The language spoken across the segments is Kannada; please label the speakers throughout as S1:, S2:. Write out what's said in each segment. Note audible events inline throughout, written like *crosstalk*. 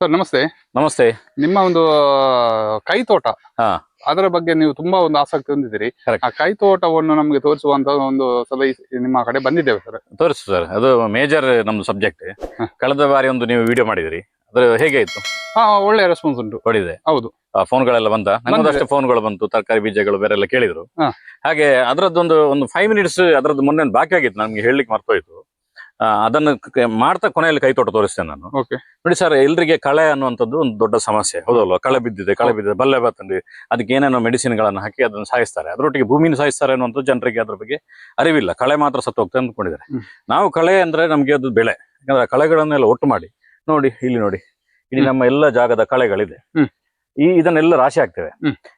S1: ಸರ್ ನಮಸ್ತೆ.
S2: ನಮಸ್ತೆ.
S1: ನಿಮ್ಮ ಒಂದು ಕೈ ತೋಟ.
S2: ಹಾ.
S1: ಅದರ ಬಗ್ಗೆ ನೀವು ತುಂಬಾ ಒಂದು ಆಸಕ್ತಿ ಹೊಂದಿದ್ದೀರಿ. ಆ ಕೈ ತೋಟವನ್ನು ನಮಗೆ ತೋರಿಸುವಂತ ಒಂದು ಸಲ ನಿಮ್ಮ ಕಡೆ ಬಂದಿದ್ದೇವೆ ಸರ್.
S2: ತೋರಿಸು ಸರ್. ಅದು ಮೇಜರ್ ನಮ್ದು ಸಬ್ಜೆಕ್ಟ್. ಕಳೆದ ಬಾರಿ ಒಂದು ನೀವು ವಿಡಿಯೋ ಮಾಡಿದಿರಿ ಅದ್ರ ಹೇಗೆ ಇತ್ತು
S1: ಹಾ ಒಳ್ಳೆ ರೆಸ್ಪಾನ್ಸ್ ಉಂಟು.
S2: ಹೊಡಿದೆ
S1: ಹೌದು.
S2: ಫೋನ್ಗಳೆಲ್ಲ ಬಂತ? ನಮ್ಮದಷ್ಟು ಫೋನ್ಗಳು ಬಂತು. ತರಕಾರಿ ಬೀಜಗಳು ಬೇರೆಲ್ಲ ಕೇಳಿದ್ರು. ಹಾಗೆ ಅದರದ್ದೊಂದು ಒಂದು ಫೈವ್ ಮಿನಿಟ್ಸ್ ಅದರದ್ದು ಮೊನ್ನೆ ಒಂದು ಬಾಕಿ ಆಗಿತ್ತು. ನಮ್ಗೆ ಹೇಳಲಿಕ್ಕೆ ಮರ್ತೋಯ್ತು. ಅದನ್ನು ಮಾಡ್ತಾ ಕೊನೆಯಲ್ಲಿ ಕೈ ತೋಟ ತೋರಿಸ್ತೇನೆ ನಾನು. ನೋಡಿ ಸರ್ ಎಲ್ರಿಗೆ ಕಳೆ ಅನ್ನುವಂಥದ್ದು ಒಂದು ದೊಡ್ಡ ಸಮಸ್ಯೆ. ಹೌದಲ್ವಾ? ಕಳೆ ಬಿದ್ದಿದೆ ಕಳೆ ಬಿದ್ದಿದೆ ಬಲ್ಲೆ ಬತ್ತಂಡಿ. ಅದಕ್ಕೆ ಏನೇನೋ ಮೆಡಿಸಿನ್ಗಳನ್ನು ಹಾಕಿ ಅದನ್ನು ಸಾಯಿಸ್ತಾರೆ. ಅದರೊಟ್ಟಿಗೆ ಭೂಮಿನ ಸಾಯಿಸ್ತಾರೆ ಅನ್ನುವಂಥದ್ದು ಜನರಿಗೆ ಅದ್ರ ಬಗ್ಗೆ ಅರಿವಿಲ್ಲ. ಕಳೆ ಮಾತ್ರ ಸತ್ತು ಹೋಗ್ತದೆ ಅಂದ್ಕೊಂಡಿದ್ದಾರೆ ನಾವು ಕಳೆ ಅಂದ್ರೆ ನಮಗೆ ಅದು ಬೆಳೆ. ಯಾಕಂದ್ರೆ ಕಳೆಗಳನ್ನೆಲ್ಲ ಒಟ್ಟು ಮಾಡಿ. ನೋಡಿ ಇಲ್ಲಿ ನೋಡಿ.
S1: ಇಲ್ಲಿ
S2: ನಮ್ಮ ಎಲ್ಲ ಜಾಗದ ಕಳೆಗಳಿದೆ. ಈ ಇದನ್ನೆಲ್ಲ ರಾಶಿ ಹಾಕ್ತೇವೆ.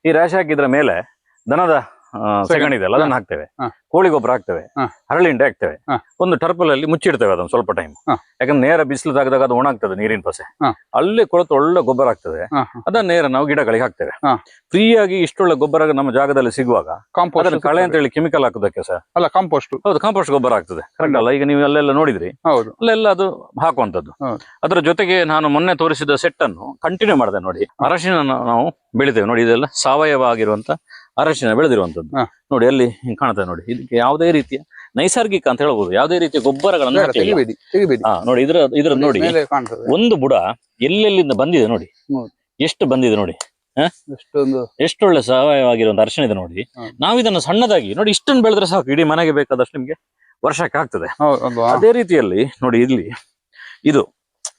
S2: ಈ ರಾಶಿ ಹಾಕಿದ್ರ ಮೇಲೆ ದನದ ಸೆಗಣಿ ಇದೆಯಲ್ಲ ಅದನ್ನ ಹಾಕ್ತೇವೆ. ಕೋಳಿ ಗೊಬ್ಬರ ಹಾಕ್ತೇವೆ. ಹರಳಿಂಡೆ ಹಾಕ್ತೇವೆ. ಒಂದು ಟರ್ಪಲ್ ಅಲ್ಲಿ ಮುಚ್ಚಿಡ್ತೇವೆ ಅದನ್ನ ಸ್ವಲ್ಪ ಟೈಮ್ ಯಾಕಂದ್ರೆ ನೇರ ಬಿಸಿಲು ತಾಗದಾಗ ಅದು ಒಣಾಗ್ತದೆ ನೀರಿನ ಪಸೆ. ಅಲ್ಲಿ ಕೊಳತು ಒಳ್ಳೆ ಗೊಬ್ಬರ ಆಗ್ತದೆ. ಅದನ್ನ ನೇರ ನಾವು ಗಿಡಗಳಿಗೆ ಹಾಕ್ತೇವೆ. ಫ್ರೀಯಾಗಿ ಇಷ್ಟೊಳ್ಳೆ ಗೊಬ್ಬರ ನಮ್ಮ ಜಾಗದಲ್ಲಿ ಸಿಗುವಾಗ
S1: ಕಾಂಪೋಸ್ಟ್
S2: ಅದನ್ನ ಕಳೆ ಅಂತ ಹೇಳಿ ಕೆಮಿಕಲ್ ಹಾಕೋದಕ್ಕೆ ಸರ್.
S1: ಅಲ್ಲ ಕಾಂಪೋಸ್ಟ್
S2: ಹೌದು ಕಾಂಪೋಸ್ಟ್ ಗೊಬ್ಬರ ಆಗ್ತದೆ ಕರೆಕ್ಟ್ ಅಲ್ಲ? ಈಗ ನೀವು ಅಲ್ಲೆಲ್ಲ ನೋಡಿದ್ರಿ. ಅಲ್ಲೆಲ್ಲ ಅದು ಹಾಕುವಂತದ್ದು. ಅದರ ಜೊತೆಗೆ ನಾನು ಮೊನ್ನೆ ತೋರಿಸಿದ ಸೆಟ್ ಅನ್ನು ಕಂಟಿನ್ಯೂ ಮಾಡಿದೆ ನೋಡಿ. ಅರಶಿನ ನಾವು ಬೆಳಿತೇವೆ ನೋಡಿ ಇದೆಲ್ಲ ಸಾವಯವ ಆಗಿರುವಂತ ಅರಶಿನ ಬೆಳೆದಿರುವಂತದ್ದು ನೋಡಿ ಅಲ್ಲಿ ಹಿಂಗ್ ಕಾಣ್ತದೆ ನೋಡಿ. ಇದಕ್ಕೆ ಯಾವುದೇ ರೀತಿಯ ನೈಸರ್ಗಿಕ ಅಂತ ಹೇಳ್ಬೋದು. ಯಾವುದೇ ರೀತಿಯ ಗೊಬ್ಬರಗಳನ್ನು ಹಾ ನೋಡಿ ಇದ್ರ ಇದ್ರ ನೋಡಿ. ಒಂದು ಬುಡ ಎಲ್ಲೆಲ್ಲಿಂದ ಬಂದಿದೆ ನೋಡಿ. ಎಷ್ಟು ಬಂದಿದೆ ನೋಡಿ. ಎಷ್ಟೊಳ್ಳೆ ಸಾವಯವಾಗಿರುವಂತ ಅರಶಿನ ಇದೆ ನೋಡಿ. ನಾವು ಇದನ್ನು ಸಣ್ಣದಾಗಿ ನೋಡಿ ಇಷ್ಟನ್ನು ಬೆಳೆದ್ರೆ ಸಾಕು. ಇಡೀ ಮನೆಗೆ ಬೇಕಾದಷ್ಟು ನಿಮ್ಗೆ ವರ್ಷಕ್ಕೆ ಆಗ್ತದೆ. ಅದೇ ರೀತಿಯಲ್ಲಿ ನೋಡಿ ಇಲ್ಲಿ ಇದು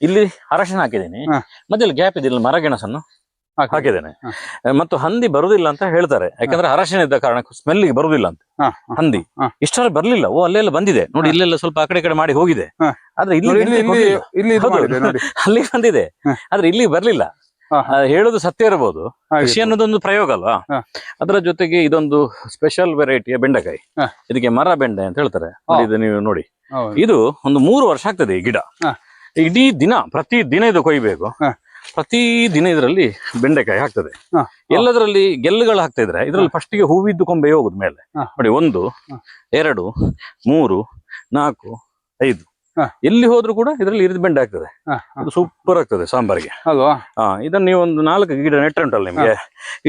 S2: ಇಲ್ಲಿ ಅರಶಿನ ಹಾಕಿದ್ದೀನಿ. ಮತ್ತೆ ಇಲ್ಲಿ ಗ್ಯಾಪ್ ಇದೆ ಇಲ್ಲಿ ಮರಗೆಣಸನ್ನು. ಹಾಕಿದ್ದೇನೆ. ಮತ್ತು ಹಂದಿ ಬರುದಿಲ್ಲ ಅಂತ ಹೇಳ್ತಾರೆ. ಯಾಕಂದ್ರೆ ಅರಶಿನ ಇದ್ದ ಕಾರಣ ಸ್ಮೆಲ್ಗೆ ಬರುದಿಲ್ಲ ಅಂತ. ಹಂದಿ. ಇಷ್ಟರ ಬರ್ಲಿಲ್ಲ. ಓ ಅಲ್ಲೆಲ್ಲ ಬಂದಿದೆ. ನೋಡಿ. ಇಲ್ಲೆಲ್ಲ ಸ್ವಲ್ಪ ಆ ಕಡೆ ಕಡೆ ಮಾಡಿ ಹೋಗಿದೆ. ಆದ್ರೆ ಇಲ್ಲಿ *laughs* ಅಲ್ಲಿ ಬಂದಿದೆ. ಆದ್ರೆ ಇಲ್ಲಿ ಬರ್ಲಿಲ್ಲ. ಹೇಳೋದು ಸತ್ಯ ಇರಬಹುದು. ಕೃಷಿ ಅನ್ನೋದೊಂದು ಪ್ರಯೋಗ ಅಲ್ವಾ? ಅದರ ಜೊತೆಗೆ ಇದೊಂದು ಸ್ಪೆಷಲ್ ವೆರೈಟಿಯ ಬೆಂಡೆಕಾಯಿ. ಇದಕ್ಕೆ ಮರ ಬೆಂಡೆ ಅಂತ ಹೇಳ್ತಾರೆ. ಇದು ನೀವು ನೋಡಿ. ಇದು ಒಂದು ಮೂರು ವರ್ಷ ಆಗ್ತದೆ ಈ ಗಿಡ. ಇಡೀ ದಿನ ಪ್ರತಿ ದಿನ ಇದು ಕೊಯ್ಬೇಕು. ಪ್ರತಿ ದಿನ ಇದರಲ್ಲಿ ಬೆಂಡೆಕಾಯಿ ಹಾಕ್ತದೆ. ಎಲ್ಲದರಲ್ಲಿ ಗೆಲ್ಲುಗಳು ಹಾಕ್ತಾ ಇದ್ರೆ ಇದರಲ್ಲಿ ಫಸ್ಟಿಗೆ ಹೂವಿದ್ದು ಕೊಂಬೆ ಹೋಗುದು ಮೇಲೆ. ನೋಡಿ ಒಂದು. ಎರಡು ಮೂರು ನಾಲ್ಕು ಐದು. ಎಲ್ಲಿ ಹೋದ್ರು ಕೂಡ ಇದರಲ್ಲಿ ಇರಿದ ಬೆಂಡೆ ಆಗ್ತದೆ. ಅದು ಸೂಪರ್ ಆಗ್ತದೆ ಸಾಂಬಾರಿಗೆ.
S1: ಅಲ್ವಾ?
S2: ಹಾ ಇದನ್ನ ನೀವು ಒಂದು ನಾಲ್ಕು ಗಿಡ ನೆಟ್ಟರೆ ಉಂಟಲ್ಲ ನಿಮ್ಗೆ?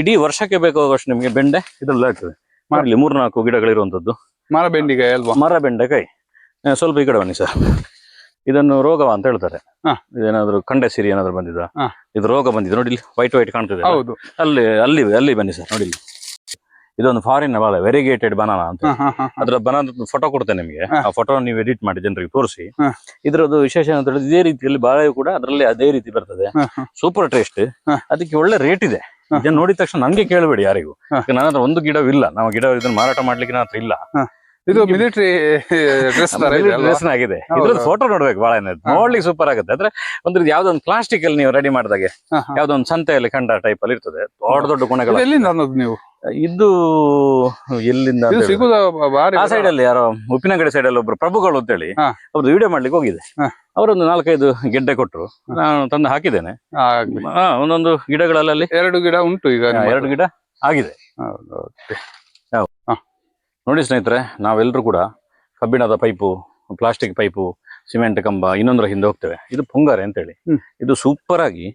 S2: ಇಡೀ ವರ್ಷಕ್ಕೆ ಬೇಕಾಗುವಷ್ಟು ನಿಮ್ಗೆ ಬೆಂಡೆ ಇದರಲ್ಲಿ ಆಗ್ತದೆ. ಮಾಡ್ಲಿ ಮೂರ್ನಾಲ್ಕು ಗಿಡಗಳಿರುವಂತದ್ದು
S1: ಮರ ಬೆಂಡೆಕಾಯಿ ಅಲ್ವಾ?
S2: ಮರ ಬೆಂಡೆಕಾಯಿ. ಸ್ವಲ್ಪ ಈ ಕಡೆ ಬನ್ನಿ ಸರ್. ಇದನ್ನು ರೋಗ ಅಂತ ಹೇಳ್ತಾರೆ.
S1: ಹ.
S2: ಕಂಡ ಸಿರಿ ಏನಾದ್ರು ಬಂದಿದ ಇದು ರೋಗ ಬಂದಿದೆ ನೋಡಿ ಇಲ್ಲಿ ವೈಟ್ ವೈಟ್ ಕಾಣ್ತದೆ.
S1: ಹೌದು.
S2: ಅಲ್ಲಿ ಅಲ್ಲಿ ಅಲ್ಲಿ ಬನ್ನಿ ಸರ್. ನೋಡಿ ಇದೊಂದು ಫಾರಿನ್ ಬಾಳ ವೆರಿಗೇಟೆಡ್ ಬನಾನ ಅಂತ. ಅದ್ರ ಬನಾನ ಫೋಟೋ ಕೊಡ್ತೇನೆ ನಿಮಗೆ. ಆ ಫೋಟೋ ನೀವು ಎಡಿಟ್ ಮಾಡಿ ಜನರಿಗೆ ತೋರಿಸಿ. ಇದರದ್ದು ವಿಶೇಷ ಅಂತ ಹೇಳಿದ್ರೆ ಇದೇ ರೀತಿಯಲ್ಲಿ ಬಾಳೆ ಕೂಡ ಅದರಲ್ಲಿ ಅದೇ ರೀತಿ ಬರ್ತದೆ. ಸೂಪರ್ ಟೇಸ್ಟ್ ಅದಕ್ಕೆ ಒಳ್ಳೆ ರೇಟ್ ಇದೆ. ಇದನ್ನ ನೋಡಿದ ತಕ್ಷಣ ನಂಗೆ ಕೇಳಬೇಡಿ ಯಾರಿಗೂ. ನನ್ನ ಹತ್ರ ಒಂದು ಗಿಡವಿಲ್ಲ. ನಾವು ಗಿಡ ಇದನ್ನ ಮಾರಾಟ ಮಾಡ್ಲಿಕ್ಕೆ ನನ್ನ ಹತ್ರ ಇಲ್ಲ.
S1: ಇದು ಮಿಲಿಟರಿ *laughs* ಡ್ರೆಸ್
S2: ಆಗಿದೆ. ಇದ್ರದ್ದು ಫೋಟೋ ನೋಡ್ಬೇಕು ಬಹಳ. ನೋಡ್ಲಿಕ್ಕೆ ಸೂಪರ್ ಆಗುತ್ತೆ. ಅಂದ್ರೆ ಒಂದು ಯಾವ್ದೊಂದು ಪ್ಲಾಸ್ಟಿಕ್ ಅಲ್ಲಿ ನೀವು ರೆಡಿ ಮಾಡಿದಾಗೆ. ಯಾವ್ದೊಂದು ಸಂತೆಯಲ್ಲಿ ಕಂಡ ಟೈಪ್ ಅಲ್ಲಿ ಇರ್ತದೆ. ದೊಡ್ಡ ದೊಡ್ಡ ಗುಣಗಳು.
S1: ಎಲ್ಲಿಂದ ಅನ್ನೋದು ನೀವು?
S2: ಇದು ಎಲ್ಲಿಂದ ಆ ಸೈಡ್ ಅಲ್ಲಿ ಯಾರೋ ಉಪ್ಪಿನಗಡೆ ಸೈಡ್ ಅಲ್ಲಿ ಒಬ್ರು ಪ್ರಭುಗಳು ಅಂತೇಳಿ
S1: ಹೇಳಿ
S2: ಅವ್ರದ್ದು ವಿಡಿಯೋ ಮಾಡ್ಲಿಕ್ಕೆ ಹೋಗಿದೆ. ಅವರೊಂದು ನಾಲ್ಕೈದು ಗೆಡ್ಡೆ ಕೊಟ್ಟರು ನಾನು ತಂದು ಹಾಕಿದ್ದೇನೆ. ಒಂದೊಂದು ಗಿಡಗಳಲ್ಲಿ
S1: ಎರಡು ಗಿಡ ಉಂಟು ಈಗ
S2: ಎರಡು ಗಿಡ ಆಗಿದೆ. ನೋಡಿ ಸ್ನೇಹಿತರೆ ನಾವೆಲ್ಲರೂ ಕೂಡ ಕಬ್ಬಿಣದ ಪೈಪು ಪ್ಲಾಸ್ಟಿಕ್ ಪೈಪು ಸಿಮೆಂಟ್ ಕಂಬ ಇನ್ನೊಂದರ ಹಿಂದೆ ಹೋಗ್ತೇವೆ. ಇದು ಪುಂಗಾರೆ ಅಂತೇಳಿ.
S1: ಹೇಳಿ
S2: ಇದು ಸೂಪರ್ ಆಗಿ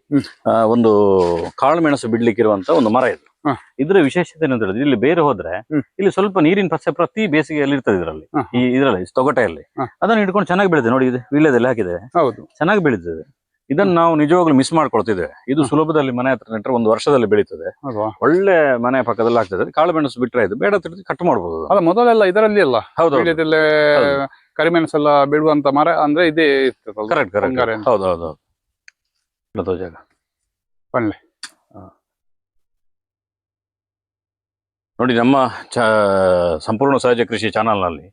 S2: ಒಂದು ಕಾಳು ಮೆಣಸು ಬಿಡ್ಲಿಕ್ಕಿರುವಂತ ಒಂದು ಮರ ಇದು. ಇದರ ವಿಶೇಷತೆ ಏನಂತ ಹೇಳಿದ್ರೆ ಇಲ್ಲಿ ಬೇರೆ ಹೋದ್ರೆ ಇಲ್ಲಿ ಸ್ವಲ್ಪ ನೀರಿನ ಪಸೆ ಪ್ರತಿ ಬೇಸಿಗೆಯಲ್ಲಿ ಇರ್ತದೆ ಇದರಲ್ಲಿ. ಈ ಇದರಲ್ಲಿ ತೊಗಟೆಯಲ್ಲಿ. ಅದನ್ನು ಹಿಡ್ಕೊಂಡು ಚೆನ್ನಾಗಿ ಬೆಳೆದಿದೆ. ನೋಡಿ ಇದು ವೀಳ್ಯದಲ್ಲಿ ಹಾಕಿದೆ
S1: ಹೌದು.
S2: ಚೆನ್ನಾಗಿ ಬೆಳೀತದೆ ಇದನ್ನ ನಾವು ನಿಜವಾಗ್ಲೂ ಮಿಸ್ ಮಾಡ್ಕೊಳ್ತಿದ್ದೇವೆ ಇದು ಸುಲಭದಲ್ಲಿ ಮನೆ ಹತ್ರ ನೆಟ್ರೆ ಒಂದು ವರ್ಷದಲ್ಲಿ ಬೆಳೀತದೆ. ಒಳ್ಳೆ ಮನೆ ಪಕ್ಕದಲ್ಲಿ ಆಗ್ತದೆ. ಕಾಳು ಮೆಣಸು ಬಿಟ್ರೆ ಇದು ಬೇಡ ಅಂತ ಕಟ್ ಮಾಡ್ಬೋದು
S1: ಅಲ್ಲ ಮೊದಲೆಲ್ಲ ಇದರಲ್ಲಿ ಅಲ್ಲ.
S2: ಹೌದು.
S1: ಕರಿಮೆಣಸೆಲ್ಲ ಬಿಡುವಂತ ಮರ ಅಂದ್ರೆ ಇದೇ
S2: ಕರೆಕ್ಟ್ ಕರೆಕ್ಟ್ ಹೌದು ಹೌದು ಹೌದು. ಜಾಗ.
S1: ಒಳ್ಳೆ.
S2: ನೋಡಿ ನಮ್ಮ ಚ ಸಂಪೂರ್ಣ ಸಹಜ ಕೃಷಿ ಚಾನಲ್ನಲ್ಲಿ